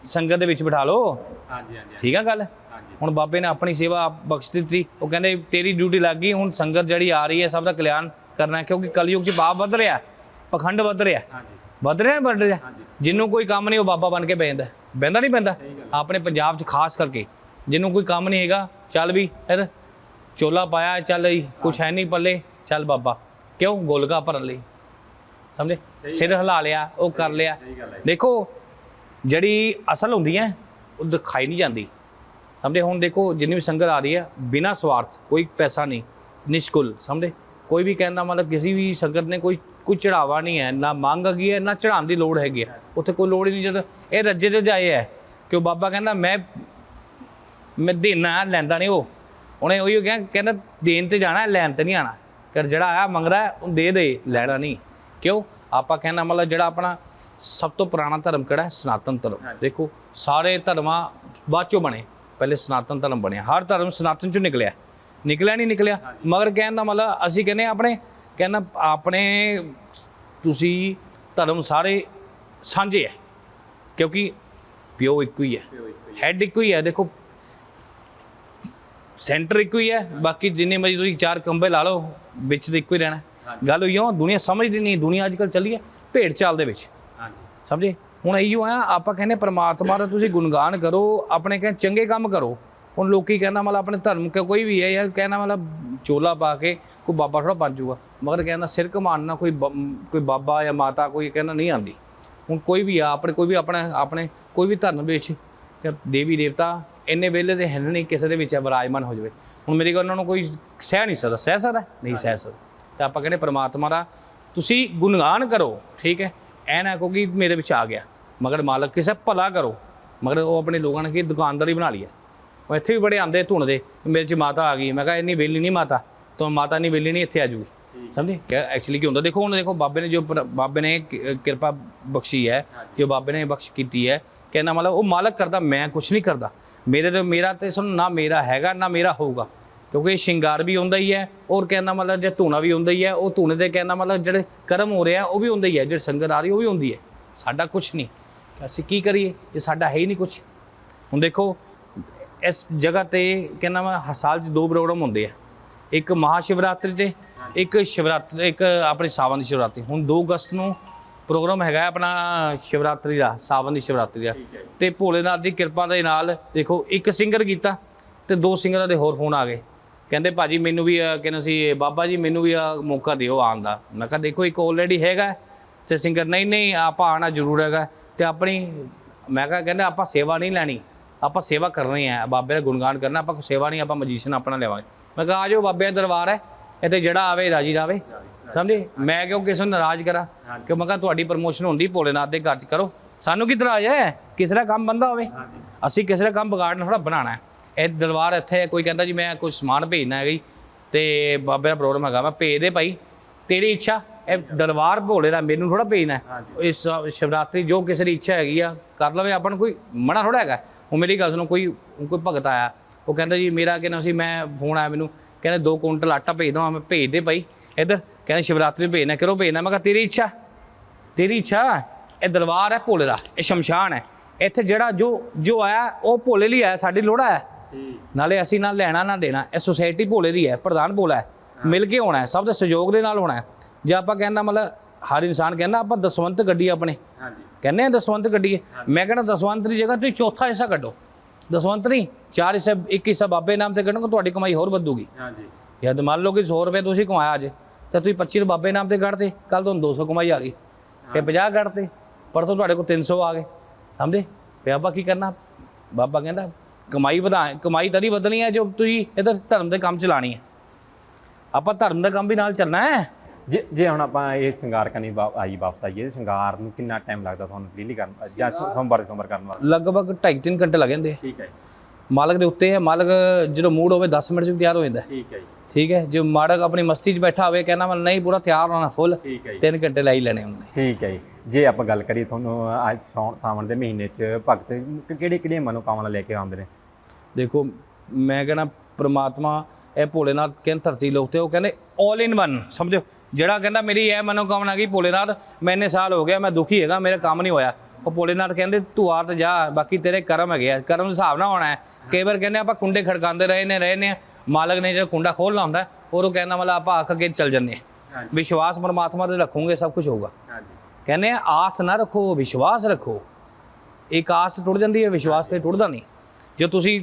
ਸੰਗਤ ਦੇ ਵਿੱਚ ਬਿਠਾ ਲਓ। ਹਾਂਜੀ ਹਾਂਜੀ ਠੀਕ ਆ ਗੱਲ? ਹੁਣ ਬਾਬੇ ਨੇ ਆਪਣੀ ਸੇਵਾ ਆਪ ਬਖਸ਼ ਦਿੱਤੀ। ਉਹ ਕਹਿੰਦੇ ਤੇਰੀ ਡਿਊਟੀ ਲੱਗ ਗਈ ਹੁਣ ਸੰਗਤ ਜਿਹੜੀ ਆ ਰਹੀ ਹੈ ਸਭ ਦਾ ਕਲਿਆਣ ਕਰਨਾ ਕਿਉਂਕਿ ਕਲਯੁਗ 'ਚ ਪਾਪ ਵੱਧ ਰਿਹਾ ਪਖੰਡ ਵੱਧ ਰਿਹਾ। ਹਾਂਜੀ। ਵੱਧ ਰਿਹਾ ਵੱਧ ਰਿਹਾ? ਜਿਹਨੂੰ ਕੋਈ ਕੰਮ ਨਹੀਂ ਉਹ ਬਾਬਾ ਬਣ ਕੇ ਬੈਂਦਾ ਬੈਂਦਾ ਨਹੀਂ ਬੈਂਦਾ ਆਪਣੇ ਪੰਜਾਬ 'ਚ ਖਾਸ ਕਰਕੇ। ਜਿਹਨੂੰ ਕੋਈ ਕੰਮ ਨਹੀਂ ਹੈਗਾ ਚੱਲ ਵੀ ਇਹਦਾ ਚੋਲਾ ਪਾਇਆ ਚੱਲ ਕੁਛ ਹੈ। ਨਹੀਂ ਪੱਲੇ ਚੱਲ ਬਾਬਾ। ਕਿਉਂ? ਗੋਲਗਾ ਭਰਨ ਲਈ। ਸਮਝੇ? ਸਿਰ ਹਿਲਾ ਲਿਆ ਉਹ ਕਰ ਲਿਆ। ਦੇਖੋ ਜਿਹੜੀ ਅਸਲ ਹੁੰਦੀ ਹੈ ਉਹ ਦਿਖਾਈ ਨਹੀਂ ਜਾਂਦੀ। ਸਮਝੇ? ਹੁਣ ਦੇਖੋ ਜਿੰਨੀ ਵੀ ਸੰਗਤ ਆ ਰਹੀ ਹੈ ਬਿਨਾ ਸਵਾਰਥ ਕੋਈ ਪੈਸਾ ਨਹੀਂ ਨਿਸ਼ਕੁਲ ਸਮਝੇ? ਕੋਈ ਵੀ ਕਹਿੰਦਾ ਮਤਲਬ ਕਿਸੇ ਵੀ ਸੰਗਤ ਨੇ ਕੋਈ ਕੋਈ ਚੜਾਵਾ ਨਹੀਂ ਹੈ ਨਾ ਮੰਗ ਹੈਗੀ ਹੈ ਨਾ ਚੜਾਉਣ ਦੀ ਲੋੜ ਹੈਗੀ ਹੈ। ਉੱਥੇ ਕੋਈ ਲੋੜ ਹੀ ਨਹੀਂ ਜਦ ਇਹ ਰੱਜੇ ਤੇ ਜਾਏ ਹੈ ਕਿ ਉਹ ਬਾਬਾ ਕਹਿੰਦਾ ਮੈਂ ਮੈਂ ਦੇਣਾ ਲੈਂਦਾ ਨਹੀਂ ਉਹ। ਉਹਨੇ ਉਹੀ ਕਿਹਾ ਕਹਿੰਦਾ ਦੇਣ ਤੇ ਜਾਣਾ ਲੈਣ ਤੇ ਨਹੀਂ ਆਣਾ। ਕਰ ਜਿਹੜਾ ਆਇਆ ਮੰਗਦਾ ਉਹ ਦੇ ਦੇ ਲੈਣਾ ਨਹੀਂ। ਕਿਉਂ? ਆਪਾਂ ਕਹਿੰਦਾ ਮਤਲਬ ਜਿਹੜਾ ਆਪਣਾ ਸਭ ਤੋਂ ਪੁਰਾਣਾ ਧਰਮ ਕਿਹੜਾ ਹੈ? ਸਨਾਤਨ ਧਰਮ। ਦੇਖੋ ਸਾਰੇ ਧਰਮਾਂ ਬਾਅਦ ਚੋਂ ਬਣੇ। ਪਹਿਲੇ ਸਨਾਤਨ ਧਰਮ ਬਣਿਆ। ਹਰ ਧਰਮ ਸਨਾਤਨ ਚੋਂ ਨਿਕਲਿਆ। ਨਿਕਲਿਆ ਨਹੀਂ ਨਿਕਲਿਆ। ਮਗਰ ਕਹਿਣ ਦਾ ਮਤਲਬ ਅਸੀਂ ਕਹਿੰਦੇ ਆਪਣੇ ਕਹਿੰਦਾ ਆਪਣੇ ਤੁਸੀਂ ਧਰਮ ਸਾਰੇ ਸਾਂਝੇ ਹੈ ਕਿਉਂਕਿ ਪਿਓ ਇੱਕੋ ਹੀ ਹੈ ਹੈਡ ਇੱਕੋ ਹੀ ਹੈ ਦੇਖੋ ਸੈਂਟਰ ਇੱਕੋ ਹੀ ਹੈ। ਬਾਕੀ ਜਿੰਨੇ ਮਰਜ਼ੀ ਤੁਸੀਂ ਚਾਰ ਕੰਬੇ ਲਾ ਲਓ ਵਿੱਚ ਤੇ ਇੱਕੋ ਹੀ ਰਹਿਣਾ। ਗੱਲ ਹੋਈ ਹੋ ਦੁਨੀਆ ਸਮਝਦੀ ਨਹੀਂ। ਦੁਨੀਆ ਅੱਜ ਕੱਲ੍ਹ ਚੱਲੀ ਹੈ ਭੇਡ ਚਾਲ ਦੇ ਵਿੱਚ। ਹਾਂਜੀ। ਸਮਝੇ? ਹੁਣ ਇਹੋ ਆ ਆਪਾਂ ਕਹਿੰਦੇ ਪ੍ਰਮਾਤਮਾ ਦਾ ਤੁਸੀਂ ਗੁਣਗਾਨ ਕਰੋ ਆਪਣੇ ਕਹਿੰਦੇ ਚੰਗੇ ਕੰਮ ਕਰੋ। ਹੁਣ ਲੋਕੀ ਕਹਿੰਦਾ ਮਤਲਬ ਆਪਣੇ ਧਰਮ ਕੋਈ ਵੀ ਹੈ ਯਾਰ ਕਹਿੰਦਾ ਮਤਲਬ ਚੋਲਾ ਪਾ ਕੇ ਕੋਈ ਬਾਬਾ ਥੋੜਾ ਬਣ ਜਾਊਗਾ। ਮਗਰ ਕਹਿੰਦਾ ਸਿਰ ਘਮਾਉਣਾ ਕੋਈ ਬ- ਕੋਈ ਬਾਬਾ ਜਾਂ ਮਾਤਾ ਕੋਈ ਕਹਿੰਦਾ ਨਹੀਂ ਆਂਦੀ ਹੁਣ ਕੋਈ ਵੀ ਆ ਆਪਣੇ ਕੋਈ ਵੀ ਆਪਣਾ ਆਪਣੇ ਕੋਈ ਵੀ ਧਰਮ ਵਿੱਚ ਕਿ ਦੇਵੀ ਦੇਵਤਾ ਇੰਨੇ ਵੇਲੇ ਦੇ ਹੈ ਨਹੀਂ ਕਿਸੇ ਦੇ ਵਿੱਚ ਵਿਰਾਜਮਾਨ ਹੋ ਜਾਵੇ। ਹੁਣ ਮੇਰੀ ਗੱਲ ਉਹਨਾਂ ਨੂੰ ਕੋਈ ਸਹਿ ਨਹੀਂ ਸਕਦਾ। ਸਹਿ ਸਕਦਾ? ਨਹੀਂ ਸਹਿ ਸਕਦਾ। ਤੇ ਆਪਾਂ ਕਹਿੰਦੇ ਪ੍ਰਮਾਤਮਾ ਦਾ ਤੁਸੀਂ ਗੁਣਗਾਨ ਕਰੋ ਠੀਕ ਹੈ? ਐ ਨਾ ਕਹੋ ਕਿ ਮੇਰੇ ਵਿੱਚ ਆ ਗਿਆ। ਮਗਰ ਮਾਲਕ ਕਿਸੇ ਭਲਾ ਕਰੋ। ਮਗਰ ਉਹ ਆਪਣੇ ਲੋਕਾਂ ਨੇ ਕੀ ਦੁਕਾਨਦਾਰੀ ਬਣਾ ਲਈ ਹੈ। ਉਹ ਇੱਥੇ ਵੀ ਬੜੇ ਆਂਦੇ ਧੁਣਦੇ ਮੇਰੇ ਚ ਮਾਤਾ ਆ ਗਈ। ਮੈਂ ਕਿਹਾ ਇੰਨੀ ਵੇਲੀ ਨਹੀਂ ਮਾਤਾ। ਤਾਂ ਮਾਤਾ ਨਹੀਂ ਵੇਲੀ ਨਹੀਂ ਇੱਥੇ ਆ ਜੂਗੀ। ਸਮਝੇ? ਕਿ ਐਕਚੁਅਲੀ ਕੀ ਹੁੰਦਾ? ਦੇਖੋ ਹੁਣ ਦੇਖੋ ਬਾਬੇ ਨੇ ਜੋ ਬਾਬੇ ਨੇ ਕਿਰਪਾ ਬਖਸ਼ੀ ਹੈ ਜੋ ਬਾਬੇ ਨੇ ਬਖਸ਼ ਕੀਤੀ ਹੈ ਕਹਿੰਦਾ ਮਤਲਬ ਉਹ ਮਾਲਕ ਕਰਦਾ ਮੈਂ ਕੁਝ ਨਹੀਂ ਕਰਦਾ। ਮੇਰੇ ਤੇ ਮੇਰਾ ਤੇ ਸੁਣ ਨਾ ਮੇਰਾ ਹੈਗਾ ਨਾ ਮੇਰਾ ਹੋਊਗਾ। ਕਿਉਂਕਿ ਇਹ ਸ਼ਿੰਗਾਰ ਵੀ ਹੁੰਦਾ ਹੀ ਹੈ ਔਰ ਕਹਿੰਦਾ ਮਤਲਬ ਜੇ ਧੂਣਾ ਵੀ ਹੁੰਦਾ ਹੀ ਹੈ ਉਹ ਧੂਣੇ ਦੇ ਕਹਿੰਦਾ ਮਤਲਬ ਜਿਹੜੇ ਕਰਮ ਹੋ ਰਿਹਾ ਉਹ ਵੀ ਹੁੰਦਾ ਹੀ ਹੈ ਜਿਹੜੀ ਸੰਗਤ ਆ ਰਹੀ ਉਹ ਵੀ ਹੁੰਦੀ ਹੈ। ਸਾਡਾ ਕੁਝ ਨਹੀਂ। ਅਸੀਂ ਕੀ ਕਰੀਏ? ਜੇ ਸਾਡਾ ਹੈ ਹੀ ਨਹੀਂ ਕੁਝ ਹੁਣ ਦੇਖੋ ਇਸ ਜਗ੍ਹਾ ਤੇ ਕਹਿੰਦਾ ਮੈਂ ਹਰ ਸਾਲ 'ਚ ਦੋ ਪ੍ਰੋਗਰਾਮ ਹੁੰਦੇ ਆ। ਇੱਕ ਮਹਾਸ਼ਿਵਰਾਤਰੀ ਤੇ ਇੱਕ ਸ਼ਿਵਰਾਤਰੀ ਇੱਕ ਆਪਣੀ ਸਾਵਨ ਦੀ ਸ਼ਿਵਰਾਤਰੀ। ਹੁਣ 2 ਅਗਸਤ ਨੂੰ ਪ੍ਰੋਗਰਾਮ ਹੈਗਾ ਆਪਣਾ ਸ਼ਿਵਰਾਤਰੀ ਦਾ ਸਾਵਨ ਦੀ ਸ਼ਿਵਰਾਤਰੀ ਦਾ। ਤੇ ਭੋਲੇਨਾਥ ਦੀ ਕਿਰਪਾ ਦੇ ਨਾਲ ਦੇਖੋ ਇੱਕ ਸਿੰਗਰ ਕੀਤਾ ਤੇ ਦੋ ਸਿੰਗਰਾਂ ਦੇ ਹੋਰ ਫੋਨ ਆ ਗਏ। ਕਹਿੰਦੇ ਭਾਜੀ ਮੈਨੂੰ ਵੀ ਕਹਿੰਦਾ ਸੀ ਬਾਬਾ ਜੀ ਮੈਨੂੰ ਵੀ ਮੌਕਾ ਦਿਓ ਆਉਣ ਦਾ। ਮੈਂ ਕਿਹਾ ਦੇਖੋ ਇੱਕ ਆਲਰੇਡੀ ਹੈਗਾ ਤੇ ਸਿੰਗਰ ਨਹੀਂ ਨਹੀਂ ਆਪਾਂ ਆਣਾ ਜ਼ਰੂਰ ਹੈਗਾ। ਤੇ ਆਪਣੀ ਮੈਂ ਕਿਹਾ ਕਹਿੰਦੇ ਆਪਾਂ ਸੇਵਾ ਨਹੀਂ ਲੈਣੀ ਆਪਾਂ ਸੇਵਾ ਕਰਨੀ ਹੈ। ਬਾਬੇ ਦਾ ਗੁਣਗਾਨ ਕਰਨਾ ਆਪਾਂ ਕੋਈ ਸੇਵਾ ਨਹੀਂ ਆਪਾਂ ਮਜੀਸ਼ਨ ਆਪਣਾ ਲਿਆਵਾਂਗੇ। ਮੈਂ ਕਿਹਾ ਆ ਜਾਓ ਬਾਬੇ ਦਾ ਦਰਬਾਰ ਹੈ ਇੱਥੇ ਜਿਹੜਾ ਆਵੇ ਰਾਜੀ ਰਾਵੇ। ਸਮਝੇ? ਮੈਂ ਕਿਉਂ ਕਿਸੇ ਨੂੰ ਨਾਰਾਜ਼ ਕਰਾਂ? ਕਿ ਮੈਂ ਕਿਹਾ ਤੁਹਾਡੀ ਪ੍ਰਮੋਸ਼ਨ ਹੁੰਦੀ ਭੋਲੇਨਾਥ ਦੇ ਘਰ ਚ ਕਰੋ। ਸਾਨੂੰ ਕੀ ਇਤਰਾਜ਼ ਹੈ? ਕਿਸੇ ਦਾ ਕੰਮ ਬੰਦਾ ਹੋਵੇ। ਅਸੀਂ ਕਿਸੇ ਦਾ ਕੰਮ ਵਿਗਾੜਨਾ ਥੋੜਾ ਬਣਾਉਣਾ ਹੈ। ਇਹ ਦਰਬਾਰ ਇੱਥੇ ਕੋਈ ਕਹਿੰਦਾ ਜੀ ਮੈਂ ਕੋਈ ਸਮਾਨ ਭੇਜਣਾ ਹੈ ਜੀ ਤੇ ਬਾਬੇ ਦਾ ਪ੍ਰੋਗਰਾਮ ਹੈਗਾ ਮੈਂ ਭੇਜ ਦੇ ਭਾਈ। ਤੇਰੀ ਇੱਛਾ ਇਹ ਦਰਬਾਰ ਭੋਲੇ ਦਾ ਮੈਨੂੰ ਥੋੜਾ ਭੇਜਣਾ। ਇਸ ਸ਼ਿਵਰਾਤਰੀ ਜੋ ਕਿਸੇ ਦੀ ਇੱਛਾ ਹੈਗੀ ਆ ਕਰ ਲਵੇ। ਆਪਾਂ ਨੂੰ ਕੋਈ ਮਨਾ ਥੋੜਾ ਹੈਗਾ। ਉਹ ਮੇਰੀ ਗੱਲ ਸੁਣੋ ਕੋਈ ਕੋਈ ਭਗਤ ਆਇਆ ਉਹ ਕਹਿੰਦਾ ਜੀ ਮੇਰਾ ਕਿਹਨਾਂ ਸੀ ਮੈਂ ਫੋਨ ਆਇਆ ਮੈਨੂੰ ਕਹਿੰਦੇ 2 ਕੁਇੰਟਲ ਆਟਾ ਭੇਜ ਦਵਾਂ ਮੈਂ ਭੇਜ ਦੇ ਭਾਈ ਇੱਧਰ ਕਹਿੰਦੇ ਸ਼ਿਵਰਾਤਰੀ ਭੇਜਣਾ ਕਿਰੋ ਭੇਜਣਾ? ਮੈਂ ਕਿਹਾ ਤੇਰੀ ਇੱਛਾ ਤੇਰੀ ਇੱਛਾ ਇਹ ਦਰਬਾਰ ਹੈ ਭੋਲੇ ਦਾ ਇਹ ਸ਼ਮਸ਼ਾਨ ਹੈ। ਇੱਥੇ ਜਿਹੜਾ ਜੋ ਜੋ ਆਇਆ ਉਹ ਭੋਲੇ ਲਈ ਆਇਆ ਸਾਡੀ ਲੋੜਾ ਹੈ। ਨਾਲੇ ਅਸੀਂ ਨਾ ਲੈਣਾ ਨਾ ਦੇਣਾ ਇਹ ਸੁਸਾਇਟੀ ਭੋਲੇ ਦੀ ਹੈ ਪ੍ਰਧਾਨ ਭੋਲਾ ਹੈ। ਮਿਲ ਕੇ ਹੋਣਾ ਹੈ ਸਭ ਦੇ ਸਹਿਯੋਗ ਦੇ ਨਾਲ ਹੋਣਾ ਹੈ। ਜੇ ਆਪਾਂ ਕਹਿੰਦਾ ਮਤਲਬ ਹਰ ਇਨਸਾਨ ਕਹਿੰਦਾ ਆਪਾਂ ਦਸਵੰਤ ਗੱਡੀ ਆਪਣੇ। ਹਾਂਜੀ। ਕਹਿੰਦੇ ਆ ਦਸਵੰਤ ਕੱਢੀਏ ਮੈਂ ਕਹਿੰਦਾ ਦਸਵੰਤ ਦੀ ਜਗ੍ਹਾ ਤੁਸੀਂ ਚੌਥਾ ਹਿੱਸਾ ਕੱਢੋ। ਦਸਵੰਤ ਨਹੀਂ ਚਾਰ ਹਿੱਸੇ ਇੱਕ ਹਿੱਸਾ ਬਾਬੇ ਨਾਮ ਤੇ ਕੱਢੋਗੇ ਤੁਹਾਡੀ ਕਮਾਈ ਹੋਰ ਵਧੂਗੀ। ਹਾਂਜੀ। ਜਦ ਮੰਨ ਲਓ ਕਿ 100 ਰੁਪਏ ਤੁਸੀਂ ਕਮਾਇਆ ਅੱਜ ਤਾਂ ਤੁਸੀਂ 25 ਬਾਬੇ ਨਾਮ ਤੇ ਕੱਢਦੇ ਕੱਲ ਤੁਹਾਨੂੰ 200 ਕਮਾਈ ਆ ਗਈ। ਫਿਰ 50 ਕੱਢਦੇ ਪਰਸੋਂ ਤੁਹਾਡੇ ਕੋਲ 300 ਆ ਗਏ। ਸਮਝੇ? ਫਿਰ ਆਪਾਂ ਕੀ ਕਰਨਾ? ਬਾਬਾ ਕਹਿੰਦਾ ਕਮਾਈ ਵਧਾ ਕਮਾਈ ਤਦੀ ਵਧਣੀ ਹੈ ਜੋ ਤੁਸੀਂ ਇਧਰ ਧਰਮ ਦੇ ਕੰਮ ਚਲਾਣੀ ਹੈ। ਆਪਾਂ ਧਰਮ ਦਾ ਕੰਮ ਵੀ ਨਾਲ ਚੱਲਣਾ ਹੈ। ਜੇ ਜੇ ਹੁਣ ਆਪਾਂ ਇਹ ਸ਼ਿੰਗਾਰ ਕਰਨੀ ਵਾ- ਆਈ ਵਾਪਸ ਆਈਏ ਇਹ ਸ਼ਿੰਗਾਰ ਨੂੰ ਕਿੰਨਾ ਟਾਈਮ ਲੱਗਦਾ ਤੁਹਾਨੂੰ ਡੇਲੀ ਕਰਨ ਜਾਂ ਸੋ- ਸੋਮਵਾਰ ਦੇ ਸੋਮਵਾਰ ਕਰਨ ਵਾਸਤੇ? ਲਗਭਗ 2.5 ਘੰਟੇ ਲੱਗ ਜਾਂਦੇ। ਆ ਠੀਕ ਹੈ ਮਾਲਕ ਦੇ ਉੱਤੇ ਹੈ ਮਾਲਕ ਜਦੋਂ ਮੂਡ ਹੋਵੇ 10 ਮਿੰਟ 'ਚ ਵੀ ਤਿਆਰ ਹੋ ਜਾਂਦਾ। ਹੈ। ਠੀਕ ਹੈ ਜੀ। ਠੀਕ ਹੈ ਜੇ ਮਾਲਕ ਆਪਣੀ ਮਸਤੀ 'ਚ ਬੈਠਾ ਹੋਵੇ ਕਹਿੰਦਾ ਮੈਂ ਨਹੀਂ ਪੂਰਾ ਤਿਆਰ ਹੋਣਾ ਫੁੱਲ ਠੀਕ ਹੈ ਜੀ। 3 ਘੰਟੇ ਲਾਈ ਲੈਣੇ ਹੁੰਦੇ ਠੀਕ ਹੈ ਜੀ। ਜੇ ਆਪਾਂ ਗੱਲ ਕਰੀਏ ਤੁਹਾਨੂੰ ਅੱਜ ਸੌਣ ਸਾਵਣ ਦੇ ਮਹੀਨੇ 'ਚ ਭਗਤ ਕਿਹੜੇ ਕਿਹੜੇ ਮਨੋਕਾਮਨਾ ਲੈ ਕੇ ਆਉਂਦੇ ਨੇ? ਦੇਖੋ ਮੈਂ ਕਹਿੰਦਾ ਪ੍ਰਮਾਤਮਾ ਇਹ ਭੋਲੇਨਾਥ ਕਹਿੰਦੇ ਧਰਤੀ ਲੋਕ ਤੇ ਉਹ ਕਹਿੰਦੇ 올 ਇਨ ਵਨ ਸਮਝੋ ਜਿਹੜਾ ਕਹਿੰਦਾ ਮੇਰੀ ਇਹ ਮਨੋਕਾਮਨਾ ਗਈ ਭੋਲੇਨਾਥ ਮੈਂ ਇੰਨੇ ਸਾਲ ਹੋ ਗਿਆ ਮੈਂ ਦੁਖੀ ਹੈਗਾ ਮੇਰਾ ਕੰਮ ਨਹੀਂ ਹੋਇਆ। ਉਹ ਭੋਲੇਨਾਥ ਕਹਿੰਦੇ ਤੂੰ ਆਰ ਤੇ ਜਾ ਬਾਕੀ ਤੇਰੇ ਕਰਮ ਹੈਗੇ ਆ। ਕਰਮ ਦੇ ਹਿਸਾਬ ਨਾਲ ਹੋਣਾ ਹੈ। ਕਈ ਵਾਰ ਕਹਿੰਦੇ ਆਪਾਂ ਕੁੰਡੇ ਖੜਕਾਉਂਦੇ ਰਹੇ ਨੇ ਰਹੇ ਨੇ। ਮਾਲਕ ਨੇ ਜਿਹੜਾ ਕੁੰਡਾ ਖੋਲ੍ਹਣਾ ਹੁੰਦਾ ਔਰ ਉਹ ਕਹਿੰਦਾ ਮਤਲਬ ਆਪਾਂ ਅੱਖ ਅੱਗੇ ਚੱਲ ਜੰਨੇ। ਵਿਸ਼ਵਾਸ ਪਰਮਾਤਮਾ ਤੇ ਰੱਖੋਗੇ ਸਭ ਕੁਝ ਹੋਊਗਾ। ਕਹਿੰਦੇ ਆਸ ਨਾ ਰੱਖੋ ਵਿਸ਼ਵਾਸ ਰੱਖੋ। ਇੱਕ ਆਸ ਟੁੱਟ ਜਾਂਦੀ ਹੈ ਵਿਸ਼ਵਾਸ ਤੇ ਟੁੱਟਦਾ ਨਹੀਂ। ਜੇ ਤੁਸੀਂ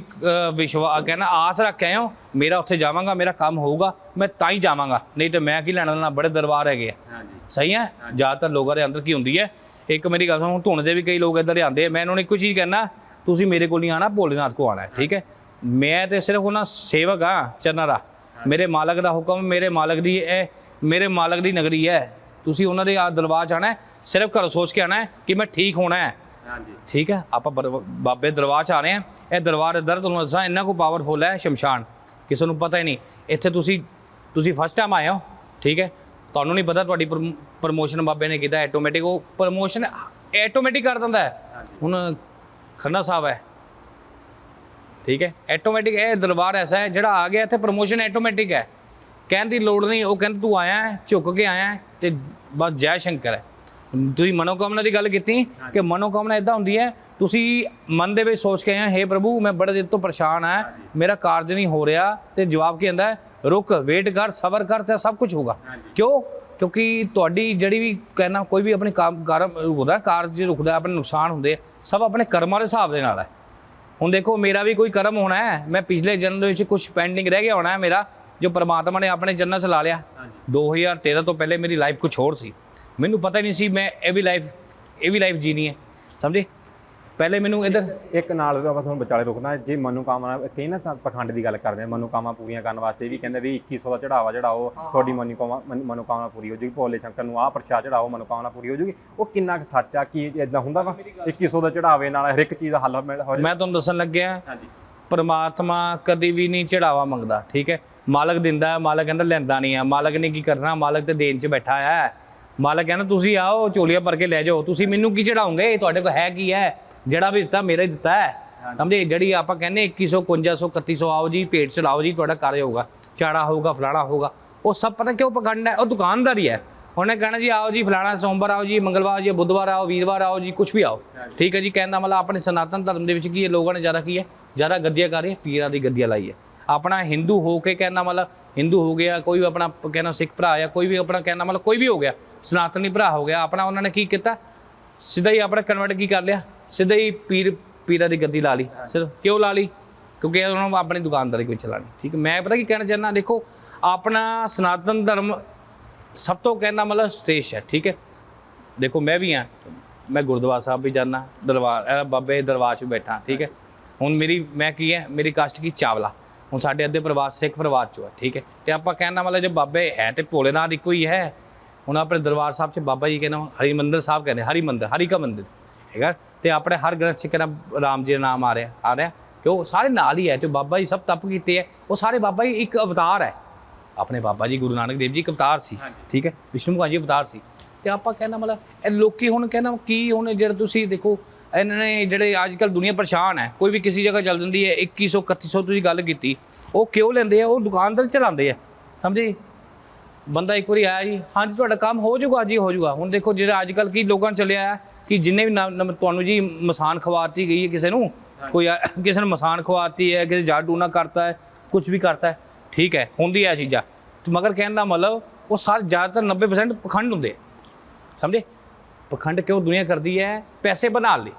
ਵਿਸ਼ਵਾਸ ਕਹਿੰਦਾ ਆਸ ਰੱਖ ਕੇ ਹੋ ਮੇਰਾ ਉੱਥੇ ਜਾਵਾਂਗਾ ਮੇਰਾ ਕੰਮ ਹੋਊਗਾ ਮੈਂ ਤਾਂ ਹੀ ਜਾਵਾਂਗਾ। ਨਹੀਂ ਤੇ ਮੈਂ ਕੀ ਲੈਣਾ ਦੇਣਾ ਬੜੇ ਦਰਬਾਰ ਹੈਗੇ ਆ। ਸਹੀ ਹੈ? ਜ਼ਿਆਦਾਤਰ ਲੋਕਾਂ ਦੇ ਅੰਦਰ ਕੀ ਹੁੰਦੀ ਹੈ ਇੱਕ ਮੇਰੀ ਗੱਲ ਸੁਣੋ ਧੁਣ ਦੇ ਵੀ ਕਈ ਲੋਕ ਇੱਧਰ ਆਉਂਦੇ ਆ ਮੈਂ ਇਹਨਾਂ ਨੂੰ ਇੱਕੋ ਚੀਜ਼ ਕਹਿਣਾ ਤੁਸੀਂ ਮੇਰੇ ਕੋਲ ਨਹੀਂ ਆਣਾ ਭੋਲੇਨਾਥ ਕੋ ਆਣਾ ਠੀਕ ਹੈ? ਮੈਂ ਤੇ ਸਿਰਫ ਉਹਨਾਂ ਸੇਵਕ ਆ ਚਰਨਾਂ ਦਾ। ਮੇਰੇ ਮਾਲਕ ਦਾ ਹੁਕਮ ਮੇਰੇ ਮਾਲਕ ਦੀ ਇਹ ਮੇਰੇ ਮਾਲਕ ਦੀ ਨਗਰੀ ਹੈ। ਤੁਸੀਂ ਉਹਨਾਂ ਦੇ ਆ ਦਰਬਾਰ ਹੈ ਸਿਰਫ ਘਰੋਂ ਸੋਚ ਕੇ ਆਣਾ ਕਿ ਮੈਂ ਠੀਕ ਹੋਣਾ ਹੈ। ਹਾਂਜੀ। ਠੀਕ ਹੈ? ਆਪਾਂ ਬਾਬੇ ਦਰਬਾਰ 'ਚ ਆ ਰਹੇ ਹਾਂ। ਇਹ ਦਰਬਾਰ ਇੱਧਰ ਤੁਹਾਨੂੰ ਦੱਸਾਂ ਇੰਨਾ ਕੋ ਪਾਵਰਫੁਲ ਹੈ ਸ਼ਮਸ਼ਾਨ। ਕਿਸੇ ਨੂੰ ਪਤਾ ਹੀ ਨਹੀਂ। ਇੱਥੇ ਤੁਸੀਂ ਤੁਸੀਂ ਫਸਟ ਟਾਈਮ ਆਏ ਹੋ ਠੀਕ ਹੈ? ਤੁਹਾਨੂੰ ਨਹੀਂ ਪਤਾ ਤੁਹਾਡੀ ਪ੍ਰਮੋਸ਼ਨ ਬਾਬੇ ਨੇ ਕੀਤਾ ਆਟੋਮੈਟਿਕ ਉਹ ਪ੍ਰਮੋਸ਼ਨ ਆਟੋਮੈਟਿਕ ਕਰ ਦਿੰਦਾ ਹੈ। ਹੁਣ ਖੰਨਾ ਸਾਹਿਬ ਹੈ। ਠੀਕ ਹੈ? ਆਟੋਮੈਟਿਕ ਇਹ ਦਰਬਾਰ ਐਸਾ ਹੈ ਜਿਹੜਾ ਆ ਗਿਆ ਇੱਥੇ ਪ੍ਰਮੋਸ਼ਨ ਆਟੋਮੈਟਿਕ ਹੈ। ਕਹਿਣ ਦੀ ਲੋੜ ਨਹੀਂ ਉਹ ਕਹਿੰਦਾ ਤੂੰ ਆਇਆ ਹੈ ਝੁੱਕ ਕੇ ਆਇਆ ਹੈ ਤੇ ਬਸ ਜੈ ਸ਼ੰਕਰ ਹੈ। ਤੁਸੀਂ ਮਨੋਕਾਮਨਾ ਦੀ ਗੱਲ ਕੀਤੀ ਕਿ ਮਨੋਕਾਮਨਾ ਇਦਾਂ ਹੁੰਦੀ ਹੈ ਤੁਸੀਂ ਮਨ ਦੇ ਵਿੱਚ ਸੋਚ ਕੇ ਆਏ ਹੇ ਪ੍ਰਭੂ ਮੈਂ ਬੜੇ ਦਿਨ ਤੋਂ ਪਰੇਸ਼ਾਨ ਆ ਮੇਰਾ ਕਾਰਜ ਨਹੀਂ ਹੋ ਰਿਹਾ ਤੇ ਜਵਾਬ ਕੀ ਆਂਦਾ ਰੁਕ ਵੇਟ ਕਰ ਸਬਰ ਕਰ ਤੇ ਸਭ ਕੁਝ ਹੋਗਾ ਕਿਉਂ? ਕਿਉਂਕਿ ਤੁਹਾਡੀ ਜਿਹੜੀ ਵੀ ਕਹਿਣਾ ਕੋਈ ਵੀ ਆਪਣੇ ਕੰਮ ਕਰਮ ਹੁੰਦਾ ਕਾਰਜ ਰੁਕਦਾ ਆਪਣੇ ਨੁਕਸਾਨ ਹੁੰਦੇ ਸਭ ਆਪਣੇ ਕਰਮਾਂ ਦੇ ਹਿਸਾਬ ਦੇ ਨਾਲ ਹੈ। ਹੁਣ ਦੇਖੋ ਮੇਰਾ ਵੀ ਕੋਈ ਕਰਮ ਹੋਣਾ ਹੈ ਮੈਂ ਪਿਛਲੇ ਜਨਮ ਦੇ ਵਿੱਚ ਕੁਝ ਪੈਂਡਿੰਗ ਰਹਿ ਗਿਆ ਹੋਣਾ ਹੈ ਮੇਰਾ ਜੋ ਪ੍ਰਮਾਤਮਾ ਨੇ ਆਪਣੇ ਜੰਨਤ 'ਚ ਲਾ ਲਿਆ। 2013 ਤੋਂ ਪਹਿਲੇ ਮੇਰੀ ਲਾਈਫ ਕੁਝ ਹੋਰ ਸੀ। ਮੈਨੂੰ ਪਤਾ ਹੀ ਨਹੀਂ ਸੀ ਮੈਂ ਇਹ ਵੀ ਲਾਈਫ ਇਹ ਵੀ ਲਾਈਫ ਜੀਣੀ ਹੈ। ਸਮਝੇ? ਪਹਿਲੇ ਮੈਨੂੰ ਇਧਰ ਇੱਕ ਨਾਲ ਆਪਾਂ ਤੁਹਾਨੂੰ ਵਿਚਾਲੇ ਰੁਕਣਾ ਜੇ ਮਨੋਕਾਮਨਾ ਕਈ ਨਾ ਤਾਂ ਪਖੰਡ ਦੀ ਗੱਲ ਕਰਦੇ ਆ ਮਨੋਕਾਮਨਾ ਪੂਰੀਆਂ ਕਰਨ ਵਾਸਤੇ ਵੀ ਕਹਿੰਦੇ ਵੀ 2100 ਦਾ ਚੜਾਵਾ ਚੜਾਓ ਤੁਹਾਡੀ ਮਨੋਕਾਮਨਾ ਮਨ- ਮਨੋਕਾਮਨਾ ਪੂਰੀ ਹੋ ਜੂਗੀ ਭੋਲੇ ਸ਼ੰਕਰ ਨੂੰ ਆਹ ਪ੍ਰਸ਼ਾਦ ਚੜਾਓ ਮਨੋਕਾਮਨਾ ਪੂਰੀ ਹੋ ਜੂਗੀ। ਉਹ ਕਿੰਨਾ ਕੁ ਸੱਚ ਆ ਕੀ ਇਦਾਂ ਹੁੰਦਾ ਵਾ? 2100 ਦਾ ਚੜਾਵੇ ਨਾਲ ਹਰ ਇੱਕ ਚੀਜ਼ ਦਾ ਹੱਲ ਮਿਲ ਹੋ ਮੈਂ ਤੁਹਾਨੂੰ ਦੱਸਣ ਲੱਗਿਆ ਹਾਂਜੀ। ਪਰਮਾਤਮਾ ਕਦੀ ਵੀ ਨਹੀਂ ਚੜਾਵਾ ਮੰਗਦਾ ਠੀਕ ਹੈ? ਮਾਲਕ ਦਿੰਦਾ ਹੈ ਮਾਲਕ ਕਹਿੰਦਾ ਲੈਂਦਾ ਨਹੀਂ ਹੈ ਮਾਲਕ ਨੇ ਕੀ ਕਰਨਾ ਮਾਲਕ ਤੇ ਦੇਣ 'ਚ ਬੈਠਾ ਹੈ। ਮਾਲਕ ਕਹਿੰਦਾ ਤੁਸੀਂ ਆਓ ਝੋਲੀਆਂ ਭਰ ਕੇ ਲੈ ਜਾਓ। ਤੁਸੀਂ ਮੈਨੂੰ ਕੀ ਚੜਾਉਂਗੇ? ਤੁਹਾਡੇ ਕੋਲ ਹੈ ਕੀ ਹੈ? ਜਿਹੜਾ ਵੀ ਦਿੱਤਾ ਮੇਰਾ ਹੀ ਦਿੱਤਾ ਹੈ। ਸਮਝੇ? ਜਿਹੜੀ ਆਪਾਂ ਕਹਿੰਦੇ 2100 5100 3100 ਆਓ ਜੀ ਪੇਟ ਚੜਾਓ ਜੀ ਤੁਹਾਡਾ ਕਾਰਜ ਹੋਊਗਾ। ਚਾੜਾ ਹੋਊਗਾ ਫਲਾਣਾ ਹੋਊਗਾ। ਉਹ ਸਭ ਪਤਾ ਕਿਉਂ ਪਖੰਡ ਹੈ? ਉਹ ਦੁਕਾਨਦਾਰੀ ਹੈ। ਉਹਨੇ ਕਹਿਣਾ ਜੀ ਆਓ ਜੀ ਫਲਾਣਾ ਸੋਮਵਾਰ ਆਓ ਜੀ ਮੰਗਲਵਾਰ ਜੀ ਬੁੱਧਵਾਰ ਆਓ ਵੀਰਵਾਰ ਆਓ ਜੀ ਕੁਝ ਵੀ ਆਓ। ਠੀਕ ਹੈ ਜੀ ਕਹਿੰਦਾ ਮਤਲਬ ਆਪਣੇ ਸਨਾਤਨ ਧਰਮ ਦੇ ਵਿੱਚ ਕੀ ਹੈ? ਲੋਕਾਂ ਨੇ ਜ਼ਿਆਦਾ ਕੀ ਹੈ? ਜ਼ਿਆਦਾ ਗੱਦੀਆਂ ਕਰ ਰਹੇ ਪੀਰਾਂ ਦੀ ਗੱਦੀਆਂ ਲਾਈ ਹੈ। ਆਪਣਾ ਹਿੰਦੂ ਹੋ ਕੇ ਕਹਿੰਦਾ ਮਤਲਬ ਹਿੰਦੂ ਹੋ ਗਿਆ ਕੋਈ ਵੀ ਆਪਣਾ ਕਹਿੰਦਾ ਸਿੱਖ ਭਰਾ ਜਾਂ ਕੋਈ ਵੀ ਆਪਣਾ ਕਹਿੰਦਾ ਮਤਲਬ ਕੋਈ ਵੀ ਹੋ ਗਿਆ। ਸਨਾਤਨੀ ਭਰਾ ਹੋ ਗਿਆ ਆਪਣਾ ਉਹਨਾਂ ਨੇ ਕੀ ਕੀਤਾ? ਸਿੱਧਾ ਹੀ ਆਪਣਾ ਕਨਵਰਟ ਕੀ ਕਰ ਲਿਆ? ਸਿੱਧਾ ਹੀ ਪੀਰ ਪੀਰਾਂ ਦੀ ਗੱਦੀ ਲਾ ਲਈ। ਸਿਰਫ ਕਿਉਂ ਲਾ ਲਈ? ਕਿਉਂਕਿ ਉਹਨਾਂ ਨੂੰ ਆਪਣੀ ਦੁਕਾਨਦਾਰੀ ਕੋਈ ਚਲਾਣੀ ਠੀਕ ਹੈ ਮੈਂ ਪਤਾ ਕੀ ਕਹਿਣਾ ਚਾਹੁੰਦਾ? ਦੇਖੋ ਆਪਣਾ ਸਨਾਤਨ ਧਰਮ ਸਭ ਤੋਂ ਕਹਿੰਦਾ ਮਤਲਬ ਸ੍ਰੇਸ਼ ਹੈ ਠੀਕ ਹੈ? ਦੇਖੋ ਮੈਂ ਵੀ ਹਾਂ ਮੈਂ ਗੁਰਦੁਆਰਾ ਸਾਹਿਬ ਵੀ ਜਾਣਾ ਦਰਬਾਰ ਬਾਬੇ ਦਰਬਾਰ 'ਚ ਬੈਠਾ ਠੀਕ ਹੈ? ਹੁਣ ਮੇਰੀ ਮੈਂ ਕੀ ਹੈ ਮੇਰੀ ਕਾਸਟ ਕੀ? ਚਾਵਲਾ। ਹੁਣ ਸਾਡੇ ਅੱਧੇ ਪਰਿਵਾਰ ਸਿੱਖ ਪਰਿਵਾਰ 'ਚੋਂ ਹੈ ਠੀਕ ਹੈ? ਤੇ ਆਪਾਂ ਕਹਿਣਾ ਮਤਲਬ ਜੇ ਬਾਬੇ ਹੈ ਤੇ ਭੋਲੇਨਾਥ ਇੱਕੋ ਹੀ ਹੈ ਹੁਣ ਆਪਣੇ ਦਰਬਾਰ ਸਾਹਿਬ 'ਚ ਬਾਬਾ ਜੀ ਕਹਿੰਦਾ ਹਰੀ ਮੰਦਰ ਸਾਹਿਬ ਕਹਿੰਦੇ ਹਰੀ ਮੰਦਰ ਹਰੀ ਕਾ ਮੰਦਿਰ ਠੀਕ ਹੈ? ਤੇ ਆਪਣੇ ਹਰ ਗ੍ਰੰਥ 'ਚ ਕਿਹੜਾ ਰਾਮ ਜੀ ਦਾ ਨਾਮ ਆ ਰਿਹਾ ਆ ਰਿਹਾ ਕਿ ਉਹ ਸਾਰੇ ਨਾਲ ਹੀ ਹੈ ਤੇ ਬਾਬਾ ਜੀ ਸਭ ਤਪ ਕੀਤੇ ਹੈ ਉਹ ਸਾਰੇ ਬਾਬਾ ਜੀ ਇੱਕ ਅਵਤਾਰ ਹੈ। ਆਪਣੇ ਬਾਬਾ ਜੀ ਗੁਰੂ ਨਾਨਕ ਦੇਵ ਜੀ ਇੱਕ ਅਵਤਾਰ ਸੀ ਠੀਕ ਹੈ? ਵਿਸ਼ਨੂੰ ਭਗਵਾਨ ਜੀ ਅਵਤਾਰ ਸੀ। ਤੇ ਆਪਾਂ ਕਹਿੰਦਾ ਮਤਲਬ ਇਹ ਲੋਕੀ ਹੁਣ ਕਹਿੰਦਾ ਕੀ ਹੁਣ ਜਿਹੜੇ ਤੁਸੀਂ ਦੇਖੋ ਇਹਨਾਂ ਨੇ ਜਿਹੜੇ ਅੱਜ ਕੱਲ ਦੁਨੀਆ ਪਰੇਸ਼ਾਨ ਹੈ ਕੋਈ ਵੀ ਕਿਸੇ ਜਗ੍ਹਾ ਚੱਲ ਜਾਂਦੀ ਹੈ 2100 3100 ਤੁਸੀਂ ਗੱਲ ਕੀਤੀ ਉਹ ਕਿਉਂ ਲੈਂਦੇ ਆ? ਉਹ ਦੁਕਾਨਦਾਰ ਚਲਾਉਂਦੇ ਆ ਸਮਝੇ? ਬੰਦਾ ਇੱਕ ਵਾਰੀ ਆਇਆ ਜੀ ਹਾਂਜੀ ਤੁਹਾਡਾ ਕੰਮ ਹੋ ਜਾਊਗਾ ਜੀ ਹੋ ਜਾਊਗਾ। ਹੁਣ ਦੇਖੋ ਜਿਹੜਾ ਅੱਜ ਕੱਲ ਕੀ ਲੋਕਾਂ ਨੂੰ ਚੱਲਿਆ ਹੈ ਕਿ ਜਿੰਨੇ ਵੀ ਨਮ- ਨਮ- ਤੁਹਾਨੂੰ ਜੀ ਮਸਾਨ ਖਵਾਤੀ ਗਈ ਹੈ ਕਿਸੇ ਨੂੰ ਕੋਈ ਆ- ਕਿਸੇ ਨੂੰ ਮਸਾਨ ਖਵਾਤੀ ਹੈ ਕਿਸੇ ਜਾਦੂ ਟੂਣਾ ਕਰਤਾ ਹੈ ਕੁਝ ਵੀ ਕਰਤਾ ਹੈ ਠੀਕ ਹੈ ਹੁੰਦੀ ਹੈ ਇਹ ਚੀਜ਼ਾਂ। ਤੇ ਮਗਰ ਕਹਿਣ ਦਾ ਮਤਲਬ ਉਹ ਸਾਰੇ ਜ਼ਿਆਦਾਤਰ 90% ਪਖੰਡ ਹੁੰਦੇ ਆ। ਸਮਝੇ? ਪਖੰਡ ਕਿਉਂ ਦੁਨੀਆ ਕਰਦੀ ਹੈ? ਪੈਸੇ ਬਣਾ ਲਈ।